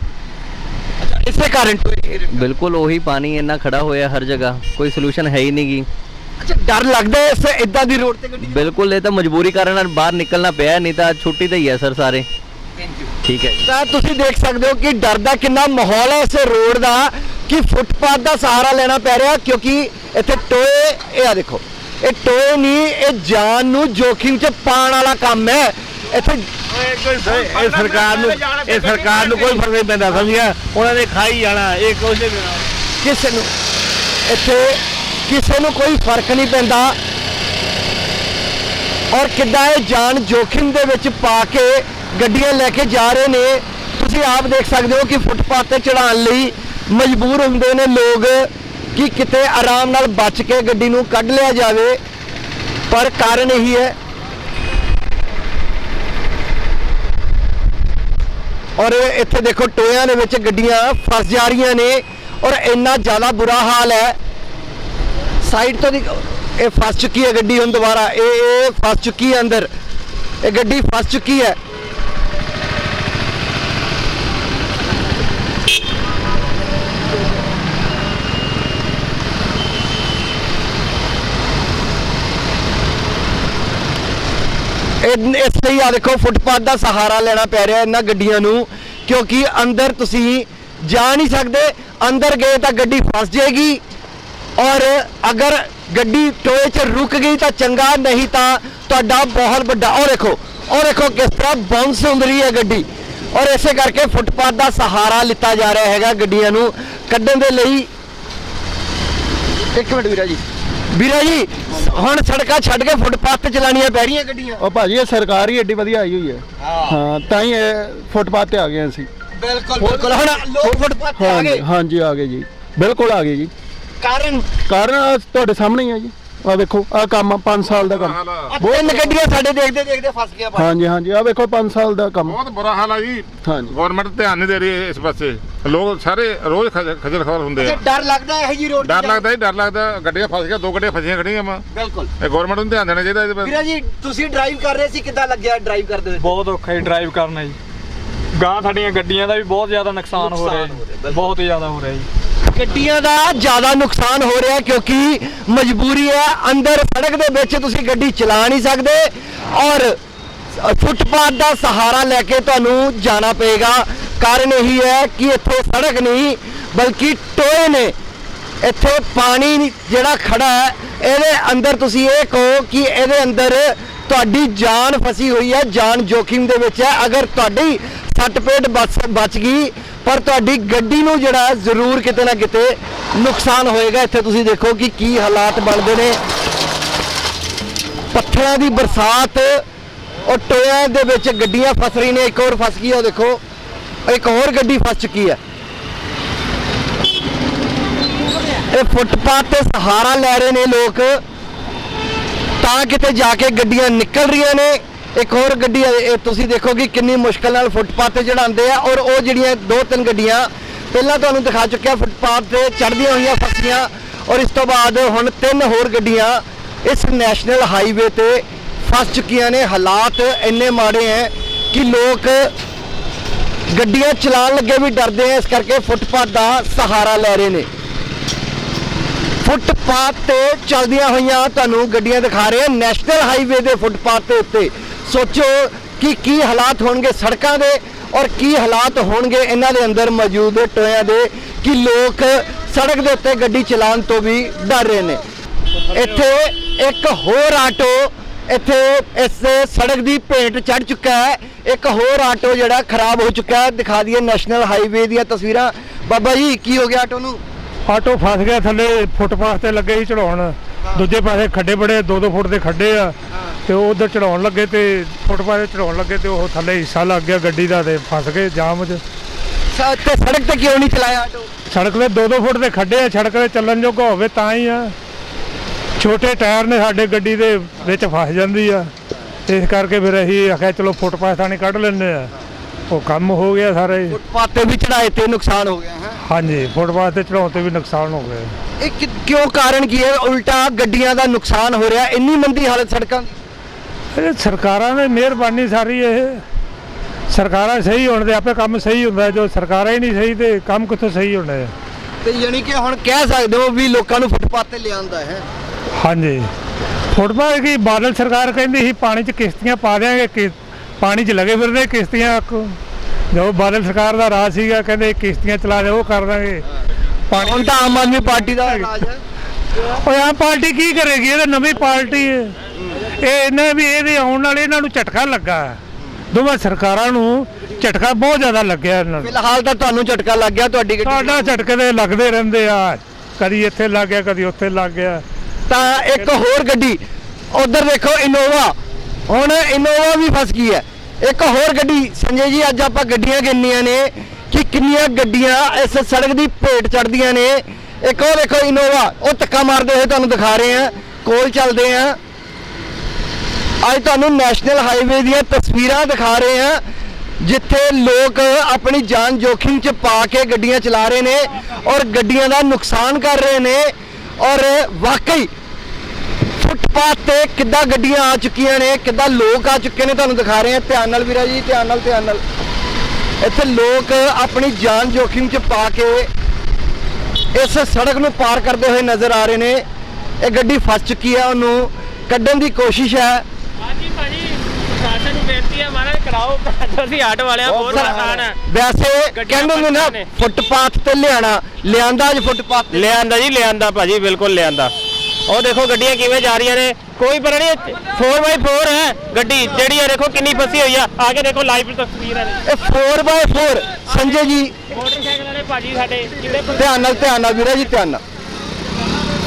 ਇਸੇ ਕਾਰਨ ਟੋਏ ਬਿਲਕੁਲ ਉਹੀ ਪਾਣੀ ਇੰਨਾ ਖੜਾ ਹੋਇਆ ਹਰ ਜਗ੍ਹਾ। ਕੋਈ ਸੋਲੂਸ਼ਨ ਹੈ ਹੀ ਨਹੀਂ ਗੀ। ਅੱਛਾ ਡਰ ਲੱਗਦਾ ਹੈ ਇਸ ਇਦਾਂ ਦੀ ਰੋਡ ਤੇ ਗੱਡੀ ਬਿਲਕੁਲ ਇਹ ਤਾਂ ਮਜਬੂਰੀ ਕਾਰਨ ਬਾਹਰ ਨਿਕਲਣਾ ਪਿਆ ਨਹੀਂ ਤਾਂ ਛੁੱਟੀ ਤੇ ਹੀ ਹੈ ਸਰ ਸਾਰੇ। ਠੀਕ ਹੈ ਜੀ। ਤਾਂ ਤੁਸੀਂ ਦੇਖ ਸਕਦੇ ਹੋ ਕਿ ਡਰ ਦਾ ਕਿੰਨਾ ਮਾਹੌਲ ਹੈ ਇਸ ਰੋਡ ਦਾ ਕਿ ਫੁੱਟਪਾਥ ਦਾ ਸਹਾਰਾ ਲੈਣਾ ਪੈ ਰਿਹਾ ਕਿਉਂਕਿ ਇੱਥੇ ਟੋਏ ਇਹ ਆ ਦੇਖੋ। ਇਹ ਟੋਏ ਨਹੀਂ ਇਹ ਜਾਨ ਨੂੰ ਜੋਖਿਮ 'ਚ ਪਾਉਣ ਵਾਲਾ ਕੰਮ ਹੈ। ਇੱਥੇ ਇਹ ਸਰਕਾਰ ਨੂੰ ਇਹ ਸਰਕਾਰ ਨੂੰ ਕੋਈ ਫ਼ਰਕ ਨਹੀਂ ਪੈਂਦਾ ਸਮਝਿਆ? ਉਹਨਾਂ ਨੇ ਖਾਈ ਜਾਣਾ ਇਹ ਕੁਝ ਨਹੀਂ ਕਿਸੇ ਨੂੰ ਇੱਥੇ ਕਿਸੇ ਨੂੰ ਕੋਈ ਫ਼ਰਕ ਨਹੀਂ ਪੈਂਦਾ। ਔਰ ਕਿੱਦਾਂ ਇਹ ਜਾਨ ਜੋਖਿਮ ਦੇ ਵਿੱਚ ਪਾ ਕੇ ਗੱਡੀਆਂ ਲੈ ਕੇ ਜਾ ਰਹੇ ਨੇ। ਤੁਸੀਂ ਆਪ ਦੇਖ ਸਕਦੇ ਹੋ ਕਿ ਫੁੱਟਪਾਥ ਤੇ ਚੜਾਉਣ ਲਈ ਮਜਬੂਰ ਹੁੰਦੇ ਨੇ ਲੋਕ। ਕਿ ਕਿਤੇ ਆਰਾਮ ਨਾਲ ਬਚ ਕੇ ਗੱਡੀ ਨੂੰ ਕੱਢ ਲਿਆ ਜਾਵੇ, ਪਰ ਕਾਰਨ ਇਹੀ ਹੈ। ਔਰ ਇੱਥੇ ਦੇਖੋ, ਟੋਇਆਂ ਦੇ ਵਿੱਚ ਗੱਡੀਆਂ ਫਸ ਜਾ ਰਹੀਆਂ ਨੇ ਔਰ ਇੰਨਾ ਜ਼ਿਆਦਾ ਬੁਰਾ ਹਾਲ ਹੈ। ਸਾਈਡ ਤੋਂ ਦੀ ਇਹ ਫਸ ਚੁੱਕੀ ਹੈ ਗੱਡੀ ਹੁਣ ਦੁਬਾਰਾ। ਇਹ ਇਹ ਫਸ ਚੁੱਕੀ ਹੈ ਅੰਦਰ। ਇਹ ਗੱਡੀ ਫਸ ਚੁੱਕੀ ਹੈ। ਇਸ ਲਈ ਆ ਦੇਖੋ, ਫੁੱਟਪਾਥ ਦਾ ਸਹਾਰਾ ਲੈਣਾ ਪੈ ਰਿਹਾ ਇਹਨਾਂ ਗੱਡੀਆਂ ਨੂੰ, ਕਿਉਂਕਿ ਅੰਦਰ ਤੁਸੀਂ ਜਾ ਨਹੀਂ ਸਕਦੇ, ਅੰਦਰ ਗਏ ਤਾਂ ਗੱਡੀ ਫਸ ਜਾਏਗੀ। ਔਰ ਅਗਰ ਗੱਡੀ ਟੋਏ 'ਚ ਰੁਕ ਗਈ ਤਾਂ ਚੰਗਾ, ਨਹੀਂ ਤਾਂ ਤੁਹਾਡਾ ਬਹੁਤ ਵੱਡਾ, ਔਰ ਦੇਖੋ ਔਰ ਦੇਖੋ ਕਿਸ ਤਰ੍ਹਾਂ ਬਾਉਂਸ ਹੁੰਦੀ ਰਹੀ ਹੈ ਗੱਡੀ। ਔਰ ਇਸੇ ਕਰਕੇ ਫੁੱਟਪਾਥ ਦਾ ਸਹਾਰਾ ਲਿੱਤਾ ਜਾ ਰਿਹਾ ਹੈਗਾ ਗੱਡੀਆਂ ਨੂੰ ਕੱਢਣ ਦੇ ਲਈ। ਇੱਕ ਮਿੰਟ ਵੀਰਾ ਜੀ। ਵੀਰਾ ਜੀ ਹੁਣ ਸੜਕਾਂ ਛੱਡ ਕੇ ਫੁੱਟਪਾਥ ਤੇ ਚਲਾਉਣੀਆਂ ਪੈ ਰਹੀਆਂ ਗੱਡੀਆਂ। ਉਹ ਭਾਜੀ ਇਹ ਸਰਕਾਰ ਹੀ ਏਡੀ ਵਧੀਆ ਆਈ ਹੋਈ ਹੈ। ਹਾਂ। ਤਾਂ ਹੀ ਇਹ ਫੁੱਟਪਾਥ ਤੇ ਆ ਗਏ ਅਸੀਂ। ਬਿਲਕੁਲ ਬਿਲਕੁਲ। ਹੁਣ ਲੋਕ ਫੁੱਟਪਾਥ ਤੇ ਆ ਗਏ। ਹਾਂਜੀ ਆ ਗਏ ਜੀ। ਬਿਲਕੁਲ ਆ ਗਏ ਜੀ। ਕਾਰਨ? ਕਾਰਨ ਤੁਹਾਡੇ ਸਾਹਮਣੇ ਹੀ ਆ ਜੀ। ਆ ਵੇਖੋ ਆ ਕੰਮ 5 ਸਾਲ ਦਾ ਕੰਮ। ਬਹੁਤ ਗੱਡੀਆਂ ਸਾਡੇ ਦੇਖਦੇ ਦੇਖਦੇ ਫਸ ਪਾਣੀ ਹਾਂਜੀ ਹਾਂਜੀ ਆ ਵੇਖੋ 5 ਸਾਲ ਦਾ ਕੰਮ। ਬਹੁਤ ਬੁਰਾ ਹਾਲ ਆ ਜੀ। ਹਾਂਜੀ। ਗਵਰਨਮੈਂਟ ਧਿਆਨ ਨਹੀਂ ਦੇ ਰਹੀ ਇਸ ਪਾਸੇ। ਲੋਕ ਸਾਰੇ ਰੋਜ਼ ਖਜ- ਖੱਜਲ ਖਵਾਰ ਹੁੰਦੇ ਤੇ ਆ ਡਰ ਲੱਗਦਾ ਇਹ ਜੀ ਰੋਡ ਡਰ ਲੱਗਦਾ ਜੀ ਡਰ ਲੱਗਦਾ। ਗੱਡੀਆਂ ਫਸ ਗਿਆ ਦੋ ਗੱਡੀਆਂ ਫਸੀਆਂ ਖੜੀਆਂ ਵਾ। ਬਿਲਕੁਲ। ਇਹ ਗਵਰਨਮੈਂਟ ਨੂੰ ਧਿਆਨ ਦੇਣਾ ਚਾਹੀਦਾ ਇਹਦੇ ਪਰ ਵੀਰਾ ਜੀ ਤੁਸੀਂ ਡਰਾਈਵ ਕਰ ਰਹੇ ਸੀ ਕਿੱਦਾਂ ਲੱਗਿਆ ਡਰਾਈਵ ਕਰਦੇ ਹੋਏ? ਬਹੁਤ ਔਖਾ ਹੀ ਡਰਾਈਵ ਕਰਨਾ ਜੀ। ਗਾਂ ਸਾਡੀਆਂ ਗੱਡੀਆਂ ਦਾ ਵੀ ਬਹੁਤ ਜ਼ਿਆਦਾ ਨੁਕਸਾਨ ਹੋ ਰਿਹਾ ਜੀ। ਬਹੁਤ ਹੀ ਜ਼ਿਆਦਾ ਹੋ ਰਿਹਾ ਜੀ। ਗੱਡੀਆਂ ਦਾ ਜ਼ਿਆਦਾ ਨੁਕਸਾਨ ਹੋ ਰਿਹਾ ਕਿਉਂਕਿ ਮਜਬੂਰੀ ਹੈ, ਅੰਦਰ ਸੜਕ ਦੇ ਵਿੱਚ ਤੁਸੀਂ ਗੱਡੀ ਚਲਾ ਨਹੀਂ ਸਕਦੇ ਔਰ ਫੁੱਟਪਾਥ ਦਾ ਸਹਾਰਾ ਲੈ ਕੇ ਤੁਹਾਨੂੰ ਜਾਣਾ ਪਏਗਾ। ਕਾਰਨ ਇਹੀ ਹੈ ਕਿ ਇੱਥੇ ਸੜਕ ਨਹੀਂ, ਬਲਕਿ ਟੋਏ ਨੇ। ਇੱਥੇ ਪਾਣੀ ਜਿਹੜਾ ਖੜਾ ਹੈ, ਇਹਦੇ ਅੰਦਰ ਤੁਸੀਂ ਇਹ ਕਹੋ ਕਿ ਇਹਦੇ ਅੰਦਰ ਤੁਹਾਡੀ ਜਾਨ ਫਸੀ ਹੋਈ ਹੈ, ਜਾਨ ਜੋਖਿਮ ਦੇ ਵਿੱਚ ਹੈ। ਅਗਰ ਤੁਹਾਡੀ ਸੱਟ ਪੇਟ ਬਚ ਬਚ ਗਈ ਪਰ ਤੁਹਾਡੀ ਗੱਡੀ ਨੂੰ ਜਿਹੜਾ ਜ਼ਰੂਰ ਕਿਤੇ ਨਾ ਕਿਤੇ ਨੁਕਸਾਨ ਹੋਏਗਾ। ਇੱਥੇ ਤੁਸੀਂ ਦੇਖੋ ਕਿ ਕੀ ਹਾਲਾਤ ਬਣਦੇ ਨੇ। ਪੱਥਰਾਂ ਦੀ ਬਰਸਾਤ ਔਰ ਟੋਇਆਂ ਦੇ ਵਿੱਚ ਗੱਡੀਆਂ ਫਸ ਰਹੀ ਨੇ। ਇੱਕ ਹੋਰ ਫਸ ਗਈ ਉਹ ਦੇਖੋ। ਇੱਕ ਹੋਰ ਗੱਡੀ ਫਸ ਚੁੱਕੀ ਹੈ। ਇਹ ਫੁੱਟਪਾਥ ਤੇ ਸਹਾਰਾ ਲੈ ਰਹੇ ਨੇ ਲੋਕ। ਤਾਂ ਕਿਤੇ ਜਾ ਕੇ ਗੱਡੀਆਂ ਨਿਕਲ ਰਹੀਆਂ ਨੇ। ਇੱਕ ਹੋਰ ਗੱਡੀ ਇਹ ਤੁਸੀਂ ਦੇਖੋ ਕਿ ਕਿੰਨੀ ਮੁਸ਼ਕਲ ਨਾਲ ਫੁੱਟਪਾਥ ਤੇ ਚੜਾਉਂਦੇ ਆ ਔਰ ਉਹ ਜਿਹੜੀਆਂ ਦੋ ਤਿੰਨ ਗੱਡੀਆਂ ਪਹਿਲਾਂ ਤੁਹਾਨੂੰ ਦਿਖਾ ਚੁੱਕਿਆ, ਫੁੱਟਪਾਥ ਤੇ ਚੜ੍ਹਦੀਆਂ ਹੋਈਆਂ ਫਸੀਆਂ ਔਰ ਇਸ ਤੋਂ ਬਾਅਦ ਹੁਣ ਤਿੰਨ ਹੋਰ ਗੱਡੀਆਂ ਇਸ ਨੈਸ਼ਨਲ ਹਾਈਵੇ ਤੇ ਫਸ ਚੁੱਕੀਆਂ ਨੇ। ਹਾਲਾਤ ਇੰਨੇ ਮਾੜੇ ਹੈ ਕਿ ਲੋਕ ਗੱਡੀਆਂ ਚਲਾਉਣ ਲੱਗੇ ਵੀ ਡਰਦੇ ਆ ਇਸ ਕਰਕੇ ਫੁੱਟਪਾਥ ਦਾ ਸਹਾਰਾ ਲੈ ਰਹੇ ਨੇ। ਫੁੱਟਪਾਥ ਤੇ ਚੱਲਦੀਆਂ ਹੋਈਆਂ ਤੁਹਾਨੂੰ ਗੱਡੀਆਂ ਦਿਖਾ ਰਹੇ ਨੈਸ਼ਨਲ ਹਾਈਵੇ ਦੇ ਫੁੱਟਪਾਥ ਦੇ ਉੱਤੇ ਸੋਚੋ ਕਿ ਕੀ ਹਾਲਾਤ ਹੋਣਗੇ ਸੜਕਾਂ ਦੇ ਔਰ ਕੀ ਹਾਲਾਤ ਹੋਣਗੇ ਇਹਨਾਂ ਦੇ ਅੰਦਰ ਮੌਜੂਦ ਟੋਇਆਂ ਦੇ, ਕਿ ਲੋਕ ਸੜਕ ਦੇ ਉੱਤੇ ਗੱਡੀ ਚਲਾਉਣ ਤੋਂ ਵੀ ਡਰ ਰਹੇ ਨੇ। ਇੱਥੇ ਇੱਕ ਹੋਰ ਆਟੋ, ਇੱਥੇ ਇਸ ਸੜਕ ਦੀ ਭੇਟ ਚੜ ਚੁੱਕਾ ਹੈ। ਇੱਕ ਹੋਰ ਆਟੋ ਜਿਹੜਾ ਖਰਾਬ ਹੋ ਚੁੱਕਾ ਹੈ। ਦਿਖਾ ਦਈਏ ਨੈਸ਼ਨਲ ਹਾਈਵੇ ਦੀਆਂ ਤਸਵੀਰਾਂ। ਬਾਬਾ ਜੀ, ਕੀ ਹੋ ਗਿਆ ਆਟੋ ਨੂੰ? ਆਟੋ ਫਸ ਗਿਆ ਥੱਲੇ, ਫੁੱਟਪਾਥ ਤੇ ਲੱਗੇ ਸੀ ਚੜਾਉਣ ਦੂਜੇ ਪਾਸੇ ਖੱਡੇ ਬੜੇ 2-2 ਫੁੱਟ ਦੇ ਖੱਡੇ ਆ। ਤੇ ਉਹ ਉਧਰ ਚੜਾਉਣ ਲੱਗੇ ਤੇ ਫੁੱਟਪਾਥ ਤੇ ਚੜਾਉਣ ਲੱਗੇ ਤੇ ਉਹ ਥੱਲੇ ਹਿੱਸਾ ਲੱਗ ਗਿਆ ਗੱਡੀ ਦਾ ਤੇ ਫਸ ਗਏ ਜਾਮ 'ਚ। ਸ- ਤੇ ਸੜਕ ਤੇ ਕਿਉਂ ਨਹੀਂ ਚਲਾਇਆ ਆਟੋ? ਸੜਕ ਤੇ 2-2 ਫੁੱਟ ਦੇ ਖੱਡੇ ਆ ਸੜਕ ਤੇ ਚੱਲਣ ਜੋਗਾ ਹੋਵੇ ਤਾਂ ਹੀ ਆ। ਛੋਟੇ ਟਾਇਰ ਨੇ ਸਾਡੇ ਗੱਡੀ ਦੇ ਵਿੱਚ ਫਸ ਜਾਂਦੀ ਆ। ਇਸ ਕਰਕੇ ਫਿਰ ਅਸੀਂ ਆਖਿਆ ਚਲੋ ਫੁੱਟਪਾਥ ਥਾਣੀ ਕੱਢ ਲੈਂਦੇ ਆ। ਉਹ ਕੰਮ ਹੋ ਗਿਆ ਸਾਰਾ। ਹੀ ਫੁੱਟਪਾਥ ਤੇ ਵੀ ਚੜਾਏ ਤੇ ਨੁਕਸਾਨ ਹੋ ਗਿਆ ਹੈ? ਹਾਂਜੀ ਫੁੱਟਪਾਥ ਤੇ ਚੜਾਉਣ ਤੇ ਵੀ ਨੁਕਸਾਨ ਹੋ ਗਿਆ। ਇਹ ਕਿ- ਕਿਉਂ ਕਾਰਨ ਕੀ ਹੈ? ਉਲਟਾ ਗੱਡੀਆਂ ਦਾ ਨੁਕਸਾਨ ਹੋ ਰਿਹਾ। ਇੰਨੀ ਮੰਦੀ ਹਾਲਤ ਸੜਕਾਂ ਦੀ। ਇਹ ਸਰਕਾਰਾਂ ਦੀ ਮਿਹਰਬਾਨੀ ਸਾਰੀ ਇਹ। ਸਰਕਾਰਾਂ ਸਹੀ ਹੋਣ ਦੇ ਆਪੇ ਕੰਮ ਸਹੀ ਹੁੰਦਾ। ਜੋ ਸਰਕਾਰਾਂ ਹੀ ਨਹੀਂ ਸਹੀ ਤੇ ਕੰਮ ਕਿੱਥੋਂ ਸਹੀ ਹੋਣਾ ਹੈ ਤੇ ਯਾਨੀ ਕਿ ਹੁਣ ਕਹਿ ਸਕਦੇ ਹੋ ਵੀ ਲੋਕਾਂ ਨੂੰ ਫੁੱਟਪਾਥ ਤੇ ਲਿਆਂਦਾ ਹੈ। ਹਾਂਜੀ। ਫੁੱਟਬਾਲ ਕੀ ਬਾਦਲ ਸਰਕਾਰ ਕਹਿੰਦੀ ਸੀ ਪਾਣੀ 'ਚ ਕਿਸ਼ਤੀਆਂ ਪਾ ਦਿਆਂਗੇ। ਕਿ ਪਾਣੀ 'ਚ ਲਗੇ ਫਿਰਦੇ ਕਿਸ਼ਤੀਆਂ। ਜੋ ਬਾਦਲ ਸਰਕਾਰ ਦਾ ਰਾਜ ਸੀਗਾ ਕਹਿੰਦੇ ਕਿਸ਼ਤੀਆਂ ਚਲਾ ਦੇ ਉਹ ਕਰ ਦਾਂਗੇ। ਪਾਣੀ ਹੁਣ ਤਾਂ ਆਮ ਆਦਮੀ ਪਾਰਟੀ ਦਾ ਰਾਜ ਹੈ। ਓਏ ਆਹ ਪਾਰਟੀ ਕੀ ਕਰੇਗੀ? ਇਹ ਤਾਂ ਨਵੀਂ ਪਾਰਟੀ ਹੈ। ਇਹ ਇਹਨੇ ਵੀ ਇਹਦੇ ਆਉਣ ਨਾਲ ਇਹਨਾਂ ਨੂੰ ਝਟਕਾ ਲੱਗਾ। ਦੋਵਾਂ ਸਰਕਾਰਾਂ ਨੂੰ ਝਟਕਾ ਬਹੁਤ ਜ਼ਿਆਦਾ ਲੱਗਿਆ ਇਹਨਾਂ ਨੂੰ। ਫਿਲਹਾਲ ਤਾਂ ਤੁਹਾਨੂੰ ਝਟਕਾ ਲੱਗ ਗਿਆ ਤੁਹਾਡੀ ਗੱਡੀ ਸਾਡਾ ਝਟਕੇ ਦੇ ਲੱਗਦੇ ਰਹਿੰਦੇ ਆ। ਕਦੀ ਇੱਥੇ ਲੱਗ ਗਿਆ ਕਦੀ ਉੱਥੇ ਲੱਗ ਗਿਆ। ਤਾਂ ਇੱਕ ਹੋਰ ਗੱਡੀ ਉਧਰ ਦੇਖੋ ਇਨੋਵਾ ਹੁਣ ਇਨੋਵਾ ਵੀ ਫਸ ਗਈ ਹੈ। ਇੱਕ ਹੋਰ ਗੱਡੀ ਸੰਜੇ ਜੀ ਅੱਜ ਆਪਾਂ ਗੱਡੀਆਂ ਗਿਣਨੀਆਂ ਨੇ। ਕਿੰਨੀਆਂ ਗੱਡੀਆਂ ਇਸ ਸੜਕ ਦੀ ਭੇਟ ਚੜਦੀਆਂ ਨੇ। ਇੱਕ ਉਹ ਦੇਖੋ ਇਨੋਵਾ, ਉਹ ਧੱਕਾ ਮਾਰਦੇ ਹੋਏ ਤੁਹਾਨੂੰ ਦਿਖਾ ਰਹੇ ਆ ਕੋਲ ਚੱਲਦੇ ਆ ਅੱਜ ਤੁਹਾਨੂੰ ਨੈਸ਼ਨਲ ਹਾਈਵੇ ਦੀਆਂ ਤਸਵੀਰਾਂ ਦਿਖਾ ਰਹੇ ਆ ਜਿੱਥੇ ਲੋਕ ਆਪਣੀ ਜਾਨ ਜੋਖਿਮ 'ਚ ਪਾ ਕੇ ਗੱਡੀਆਂ ਚਲਾ ਰਹੇ ਨੇ ਔਰ ਗੱਡੀਆਂ ਦਾ ਨੁਕਸਾਨ ਕਰ ਰਹੇ ਨੇ ਔਰ ਵਾਕਈ ਫੁੱਟਪਾਥ ਤੇ ਕਿੱਦਾਂ ਗੱਡੀਆਂ ਆ ਚੁੱਕੀਆਂ ਨੇ, ਕਿੱਦਾਂ ਲੋਕ ਆ ਚੁੱਕੇ ਨੇ ਤੁਹਾਨੂੰ ਦਿਖਾ ਰਹੇ ਆ ਧਿਆਨ ਨਾਲ ਵੀਰਾ ਜੀ, ਧਿਆਨ ਨਾਲ ਧਿਆਨ ਨਾਲ। ਇੱਥੇ ਲੋਕ ਆਪਣੀ ਜਾਨ ਜੋਖਿਮ 'ਚ ਪਾ ਕੇ ਇਸ ਸੜਕ ਨੂੰ ਪਾਰ ਕਰਦੇ ਹੋਏ ਨਜ਼ਰ ਆ ਰਹੇ ਨੇ। ਇਹ ਗੱਡੀ ਫਸ ਚੁੱਕੀ ਹੈ ਉਹਨੂੰ ਕੱਢਣ ਦੀ ਕੋਸ਼ਿਸ਼ ਹੈ। ਹਾਂਜੀ ਭਾਜੀ ਪ੍ਰਸ਼ਾਸਨ ਨੂੰ ਬੇਨਤੀ ਹੈ ਮਾਰਾ ਕਰਾਓ ਅਸੀਂ ਆਟੋ ਵਾਲਿਆਂ ਬਹੁਤ ਨੁਕਸਾਨ ਹੈ। ਵੈਸੇ ਕਹਿੰਦੇ ਨੇ ਨਾ। ਫੁੱਟਪਾਥ ਤੇ ਲਿਆਣਾ ਲਿਆਂਦਾ ਅੱਜ ਫੁੱਟਪਾਥ ਤੇ? ਲਿਆਂਦਾ ਜੀ ਲਿਆਂਦਾ ਭਾਜੀ ਬਿਲਕੁਲ ਲਿਆਂਦਾ। ਉਹ ਦੇਖੋ ਗੱਡੀਆਂ ਕਿਵੇਂ ਜਾ ਰਹੀਆਂ ਨੇ। ਕੋਈ ਪਰ ਨਹੀਂ 4x4 ਹੈ ਗੱਡੀ ਜਿਹੜੀ ਆ ਦੇਖੋ ਕਿੰਨੀ ਫਸੀ ਹੋਈ ਆ। ਆ ਕੇ ਦੇਖੋ ਲਾਈਵ ਤਸਵੀਰ ਹੈ ਇਹ 4x4 ਸੰਜੇ ਜੀ। ਮੋਟਰਸਾਈਕਲ ਵਾਲੇ ਭਾਜੀ ਸਾਡੇ ਕਿੰਨੇ ਧਿਆਨ ਨਾਲ ਧਿਆਨ ਨਾਲ ਵੀਰੇ ਜੀ ਧਿਆਨ ਨਾਲ।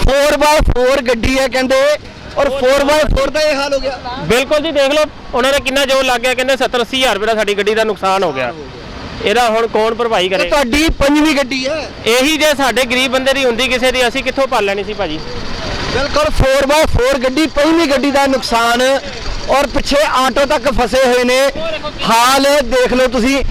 4x4 ਗੱਡੀ ਹੈ ਕਹਿੰਦੇ ਔਰ 4x4 ਦਾ ਇਹ ਹਾਲ ਹੋ ਗਿਆ। ਬਿਲਕੁਲ ਜੀ ਦੇਖ ਲਓ ਉਹਨਾਂ ਦਾ ਕਿੰਨਾ ਜੋਰ ਲੱਗ ਗਿਆ ਕਹਿੰਦੇ 70 80 ਹਜ਼ਾਰ ਰੁਪਏ ਦਾ ਸਾਡੀ ਗੱਡੀ ਦਾ ਨੁਕਸਾਨ ਹੋ ਗਿਆ। ਇਹਦਾ ਹੁਣ ਕੌਣ ਭਰਪਾਈ ਕਰੇ? ਤੁਹਾਡੀ ਪੰਜਵੀਂ ਗੱਡੀ ਹੈ। ਇਹੀ ਜੇ ਸਾਡੇ ਗਰੀਬ ਬੰਦੇ ਦੀ ਹੁੰਦੀ ਕਿਸੇ ਦੀ ਅਸੀਂ ਕਿੱਥੋਂ ਪਾਲ ਲੈਣੀ ਸੀ ਭਾਜੀ? ਬਿਲਕੁਲ 4x4 ਗੱਡੀ ਪਹਿਲੀ ਗੱਡੀ ਦਾ ਨੁਕਸਾਨ ਔਰ ਪਿੱਛੇ ਆਟੋ ਤੱਕ ਫਸੇ ਹੋਏ ਨੇ। ਹਾਲ ਦੇਖ ਲਓ ਤੁਸੀਂ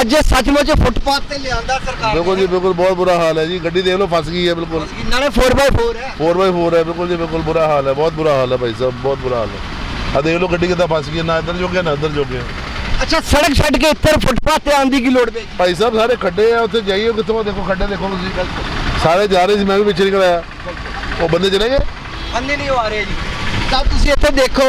ਅੱਜ ਸੱਚਮੁੱਚ ਫੁੱਟਪਾਥ ਤੇ ਲਿਆਂਦਾ ਸਰਕਾਰ ਬਿਲਕੁਲ ਜੀ ਬਿਲਕੁਲ ਬਹੁਤ ਬੁਰਾ ਹਾਲ ਹੈ ਜੀ। ਗੱਡੀ ਦੇਖ ਲਓ ਫਸ ਗਈ ਹੈ ਬਿਲਕੁਲ। ਨਾਲੇ 4x4 ਹੈ। 4x4 ਹੈ ਬਿਲਕੁਲ ਜੀ ਬਿਲਕੁਲ ਬੁਰਾ ਹਾਲ ਹੈ ਬਹੁਤ ਬੁਰਾ ਹਾਲ ਹੈ ਭਾਈ ਸਾਹਿਬ ਬਹੁਤ ਬੁਰਾ ਹਾਲ ਹੈ। ਆ ਦੇਖ ਲਓ ਗੱਡੀ ਕਿੱਦਾਂ ਫਸ ਗਈ ਨਾ ਇੱਧਰ ਜੋਗੇ ਨਾ ਇੱਧਰ ਜੋਗੇ। ਅੱਛਾ ਸੜਕ ਛੱਡ ਕੇ ਇੱਧਰ ਫੁੱਟਪਾਥ ਤੇ ਆਂਦੀ ਕੀ ਲੋੜ ਪਈ? ਭਾਈ ਸਾਹਿਬ ਸਾਰੇ ਖੱਡੇ ਆ ਉੱਥੇ ਜਾਈਓ ਕਿੱਥੋਂ ਦੇਖੋ ਖੱਡੇ ਦੇਖੋ ਤੁਸੀਂ। ਸਾਰੇ ਜਾ ਰਹੇ ਸੀ ਮੈਂ ਵੀ ਪਿੱਛੇ ਨਿਕਲ ਉਹ ਬੰਦੇ ਚਲੇ ਗਏ? ਅੰਨੇ ਨਹੀਂ ਆ ਰਹੇ ਜੀ। ਤਾਂ ਤੁਸੀਂ ਇੱਥੇ ਦੇਖੋ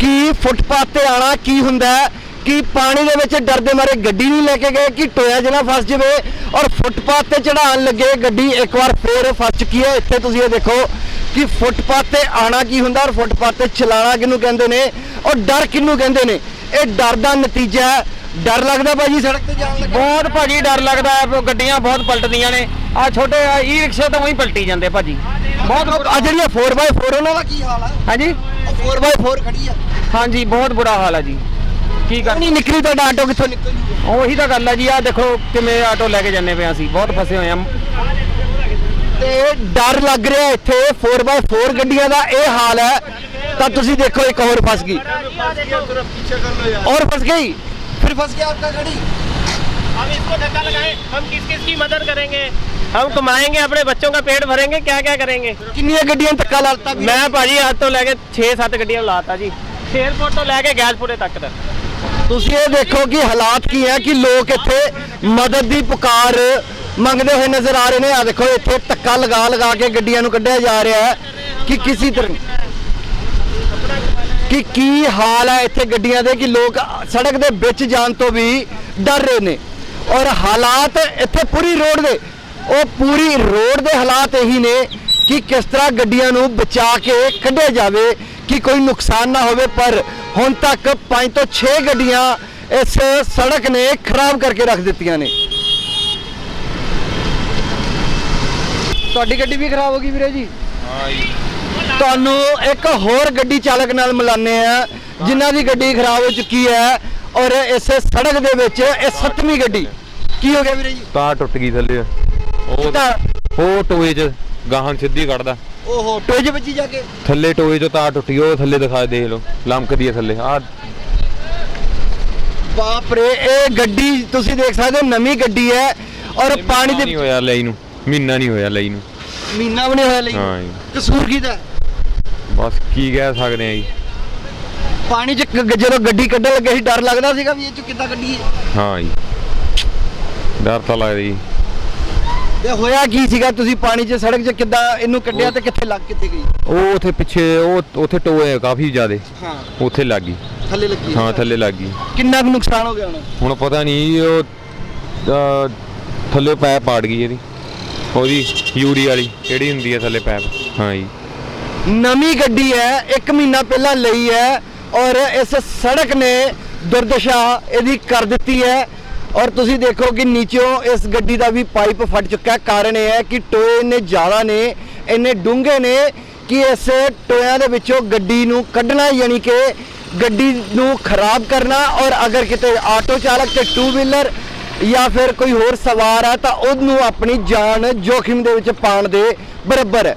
ਕਿ ਫੁੱਟਪਾਥ ਤੇ ਆਣਾ ਕੀ ਹੁੰਦਾ ਹੈ ਕਿ ਪਾਣੀ ਦੇ ਵਿੱਚ ਡਰਦੇ ਮਾਰੇ ਗੱਡੀ ਨਹੀਂ ਲੈ ਕੇ ਗਏ ਕਿ ਟੋਇਆ ਜਨਾ ਫਸ ਜਾਵੇ ਔਰ ਫੁੱਟਪਾਥ ਤੇ ਚੜਾਉਣ ਲੱਗੇ ਗੱਡੀ ਇੱਕ ਵਾਰ ਫੇਰ ਫਸ ਚੁੱਕੀ ਹੈ। ਇੱਥੇ ਤੁਸੀਂ ਇਹ ਦੇਖੋ ਕਿ ਫੁੱਟਪਾਥ ਤੇ ਆਣਾ ਕੀ ਹੁੰਦਾ ਔਰ ਫੁੱਟਪਾਥ ਤੇ ਚਲਾਣਾ ਕਿਹਨੂੰ ਕਹਿੰਦੇ ਨੇ ਔਰ ਡਰ ਕਿਹਨੂੰ ਕਹਿੰਦੇ ਨੇ? ਇਹ ਡਰ ਦਾ ਨਤੀਜਾ ਹੈ। ਡਰ ਲੱਗਦਾ ਭਾਜੀ ਸੜਕ ਤੇ ਜਾਣ ਲੱਗੇ। ਬਹੁਤ ਭਾਜੀ ਡਰ ਲੱਗਦਾ ਹੈ ਗੱਡੀਆਂ ਬਹੁਤ ਪਲਟਦੀਆਂ ਨੇ। ਆ ਛੋਟੇ ਈ ਰਿਕਸ਼ੇ ਤਾਂ ਉਹੀ ਪਲਟੀ ਜਾਂਦੇ ਭਾਜੀ। ਬਹੁਤ ਆ ਜਿਹੜੀਆਂ 4x4 ਉਹਨਾਂ ਦਾ ਕੀ ਹਾਲ ਆ? ਹਾਂਜੀ? 4x4 ਖੜੀ ਆ। ਹਾਂਜੀ ਬਹੁਤ ਬੁਰਾ ਹਾਲ ਆ ਜੀ। ਕੀ ਕਰ ਨਹੀਂ ਨਿਕਲੀ ਤਾਂ ਆਟੋ ਕਿੱਥੋਂ ਨਿਕਲੂ ਉਹੀ ਤਾਂ ਗੱਲ ਆ ਜੀ ਆ ਦੇਖੋ ਕਿਵੇਂ ਆਟੋ ਲੈ ਕੇ ਜਾਂਦੇ ਪਿਆ ਸੀ ਬਹੁਤ ਫਸੇ ਹੋਏ ਆ। ਤੇ ਡਰ ਲੱਗ ਰਿਹਾ ਇੱਥੇ 4x4 ਗੱਡੀਆਂ ਦਾ ਇਹ ਹਾਲ ਹੈ। ਤਾਂ ਤੁਸੀਂ ਦੇਖੋ ਇੱਕ ਹੋਰ ਫਸ ਗਈ। ਔਰ ਫਸ ਗਈ? फिर फंस गया आपका गाड़ी हम इसको धक्का लगाए हम किस किस की मदद करेंगे हम कमाएंगे अपने बच्चों का पेट भरेंगे क्या क्या करेंगे किन्नियां गड्डियां धक्का लाता भी मैं भाजी आज तो लेके 6-7 ਗੱਡੀਆਂ ਲਾਤਾ ਜੀ ਏਅਰਪੋਰਟ ਤੋਂ ਲੈ ਕੇ ਗੈਸਪੁਰੇ ਤੱਕ ਦਾ ਤੁਸੀਂ ਇਹ ਦੇਖੋ ਕਿ ਹਾਲਾਤ ਕੀ ਹੈ ਕਿ ਲੋਕ ਇੱਥੇ ਮਦਦ ਦੀ ਪੁਕਾਰ ਮੰਗਦੇ ਹੋਏ ਨਜ਼ਰ ਆ ਰਹੇ ਨੇ ਆ ਦੇਖੋ ਇੱਥੇ ਧੱਕਾ ਲਗਾ ਲਗਾ ਕੇ ਗੱਡੀਆਂ ਨੂੰ ਕੱਢਿਆ ਜਾ ਰਿਹਾ ਹੈ ਕਿ ਕਿਸੇ ਤਰ੍ਹਾਂ ਕਿ ਕੀ ਹਾਲ ਹੈ ਇੱਥੇ ਗੱਡੀਆਂ ਦੇ, ਕਿ ਲੋਕ ਸੜਕ ਦੇ ਵਿੱਚ ਜਾਣ ਤੋਂ ਵੀ ਡਰ ਰਹੇ ਨੇ। ਔਰ ਹਾਲਾਤ ਇੱਥੇ ਪੂਰੀ ਰੋਡ ਦੇ, ਉਹ ਪੂਰੀ ਰੋਡ ਦੇ ਹਾਲਾਤ ਇਹੀ ਨੇ ਕਿ ਕਿਸ ਤਰ੍ਹਾਂ ਗੱਡੀਆਂ ਨੂੰ ਬਚਾ ਕੇ ਕੱਢਿਆ ਜਾਵੇ, ਕਿ ਕੋਈ ਨੁਕਸਾਨ ਨਾ ਹੋਵੇ, ਪਰ ਹੁਣ ਤੱਕ 5 ਤੋਂ 6 ਗੱਡੀਆਂ ਇਸ ਸੜਕ ਨੇ ਖਰਾਬ ਕਰਕੇ ਰੱਖ ਦਿੱਤੀਆਂ ਨੇ। ਤੁਹਾਡੀ ਗੱਡੀ ਵੀ ਖਰਾਬ ਹੋ ਗਈ ਵੀਰੇ ਜੀ। ਤੁਹਾਨੂੰ ਇੱਕ ਹੋਰ ਗੱਡੀ ਚਾਲਕ ਨਾਲ ਮਿਲਾਨੇ ਆ ਜਿਨ੍ਹਾਂ ਦੀ ਗੱਡੀ ਖਰਾਬ ਹੋ ਚੁੱਕੀ ਹੈ ਔਰ ਇਸ ਸੜਕ ਦੇ ਵਿੱਚ ਇਹ ਸੱਤਵੀਂ ਗੱਡੀ। ਕੀ ਹੋ ਗਿਆ ਵੀਰੇ ਜੀ? ਤਾਰ ਟੁੱਟ ਗਈ ਥੱਲੇ। ਉਹ ਤਾਂ ਉਹ ਟੋਏ 'ਚ ਗਾਹਾਂ ਸਿੱਧੀ ਕੱਢਦਾ। ਓਹੋ ਟੋਜ ਵੱਜੀ ਜਾ ਕੇ? ਥੱਲੇ ਟੋਏ 'ਚੋਂ ਤਾਰ ਟੁੱਟ ਉਹ ਥੱਲੇ ਦਿਖਾ ਦੇਖ ਲਓ ਲਮਕਦੀ ਹੈ ਥੱਲੇ। ਆ ਬਾਪ ਰੇ ਇਹ ਗੱਡੀ ਤੁਸੀਂ ਦੇਖ ਸਕਦੇ ਹੋ ਨਵੀਂ ਗੱਡੀ ਹੈ ਔਰ ਪਾਣੀ ਨਹੀਂ ਦੇ ਹੋਇਆ ਲਈ ਨੂੰ ਮਹੀਨਾ ਨਹੀਂ ਹੋਇਆ ਲਈ ਨੂੰ। ਮਹੀਨਾ ਵੀ ਨਹੀਂ ਹੋਇਆ ਲਈ। ਹਾਂ ਜੀ। ਕਸੂਰ ਕਿਹਦਾ ਹੈ? ਬਸ ਕੀ ਕਹਿ ਸਕਦੇ ਆ ਜੀ। ਪਾਣੀ ਚ ਗ- ਜਦੋਂ ਗੱਡੀ ਕੱਢਣ ਲੱਗੇ ਸੀ ਡਰ ਲੱਗਦਾ ਸੀਗਾ ਵੀ ਇਹ ਚ ਕਿੱਦਾਂ ਕੱਢੀਏ? ਹਾਂ ਜੀ। ਡਰ ਤਾਂ ਲੱਗਦਾ ਜੀ। ਤੇ ਹੋਇਆ ਕੀ ਸੀਗਾ? ਤੁਸੀਂ ਪਾਣੀ 'ਚ ਸੜਕ 'ਚ ਕਿੱਦਾਂ ਇਹਨੂੰ ਕੱਢਿਆ ਤੇ ਕਿੱਥੇ ਲੱਗ ਕਿੱਥੇ ਗਈ? ਉਹ ਉਥੇ ਪਿੱਛੇ ਉਹ ਉਥੇ ਟੋਏ ਆ ਕਾਫੀ ਜ਼ਿਆਦੇ। ਹਾਂ। ਉੱਥੇ ਲੱਗ ਗਈ। ਥੱਲੇ ਲੱਗੀ। ਹਾਂ ਥੱਲੇ ਲੱਗ ਗਈ। ਕਿੰਨਾ ਕੁ ਨੁਕਸਾਨ ਹੋ ਗਿਆ ਹੁਣ? ਹੁਣ ਪਤਾ ਨਹੀਂ ਉਹ ਅਹ, ਥੱਲੇ ਪੈਪ ਪਾੜ ਗਈ ਇਹਦੀ। ਉਹਦੀ ਯੂਰੀ ਵਾਲੀ ਕਿਹੜੀ ਹੁੰਦੀ ਹੈ ਥੱਲੇ ਪੈਪ? ਹਾਂ ਜੀ। ਨਵੀਂ ਗੱਡੀ ਹੈ 1 ਮਹੀਨਾ ਪਹਿਲਾਂ ਲਈ ਹੈ ਔਰ ਇਸ ਸੜਕ ਨੇ ਦੁਰਦਸ਼ਾ ਇਹਦੀ ਕਰ ਦਿੱਤੀ ਹੈ ਔਰ ਤੁਸੀਂ ਦੇਖੋ ਕਿ ਨੀਚੋਂ ਇਸ ਗੱਡੀ ਦਾ ਵੀ ਪਾਈਪ ਫਟ ਚੁੱਕਾ ਹੈ। ਕਾਰਨ ਇਹ ਹੈ ਕਿ ਟੋਏ ਇੰਨੇ ਜ਼ਿਆਦਾ ਨੇ, ਇੰਨੇ ਡੂੰਘੇ ਨੇ ਕਿ ਇਸ ਟੋਇਆਂ ਦੇ ਵਿੱਚੋਂ ਗੱਡੀ ਨੂੰ ਕੱਢਣਾ ਯਾਨੀ ਕਿ ਗੱਡੀ ਨੂੰ ਖਰਾਬ ਕਰਨਾ ਔਰ ਅਗਰ ਕਿਤੇ ਆਟੋ ਚਾਲਕ ਤੇ ਟੂ ਵੀਲਰ ਜਾਂ ਫਿਰ ਕੋਈ ਹੋਰ ਸਵਾਰ ਹੈ ਤਾਂ ਉਹਨੂੰ ਆਪਣੀ ਜਾਨ ਜੋਖਿਮ ਦੇ ਵਿੱਚ ਪਾਉਣ ਦੇ ਬਰਾਬਰ ਹੈ।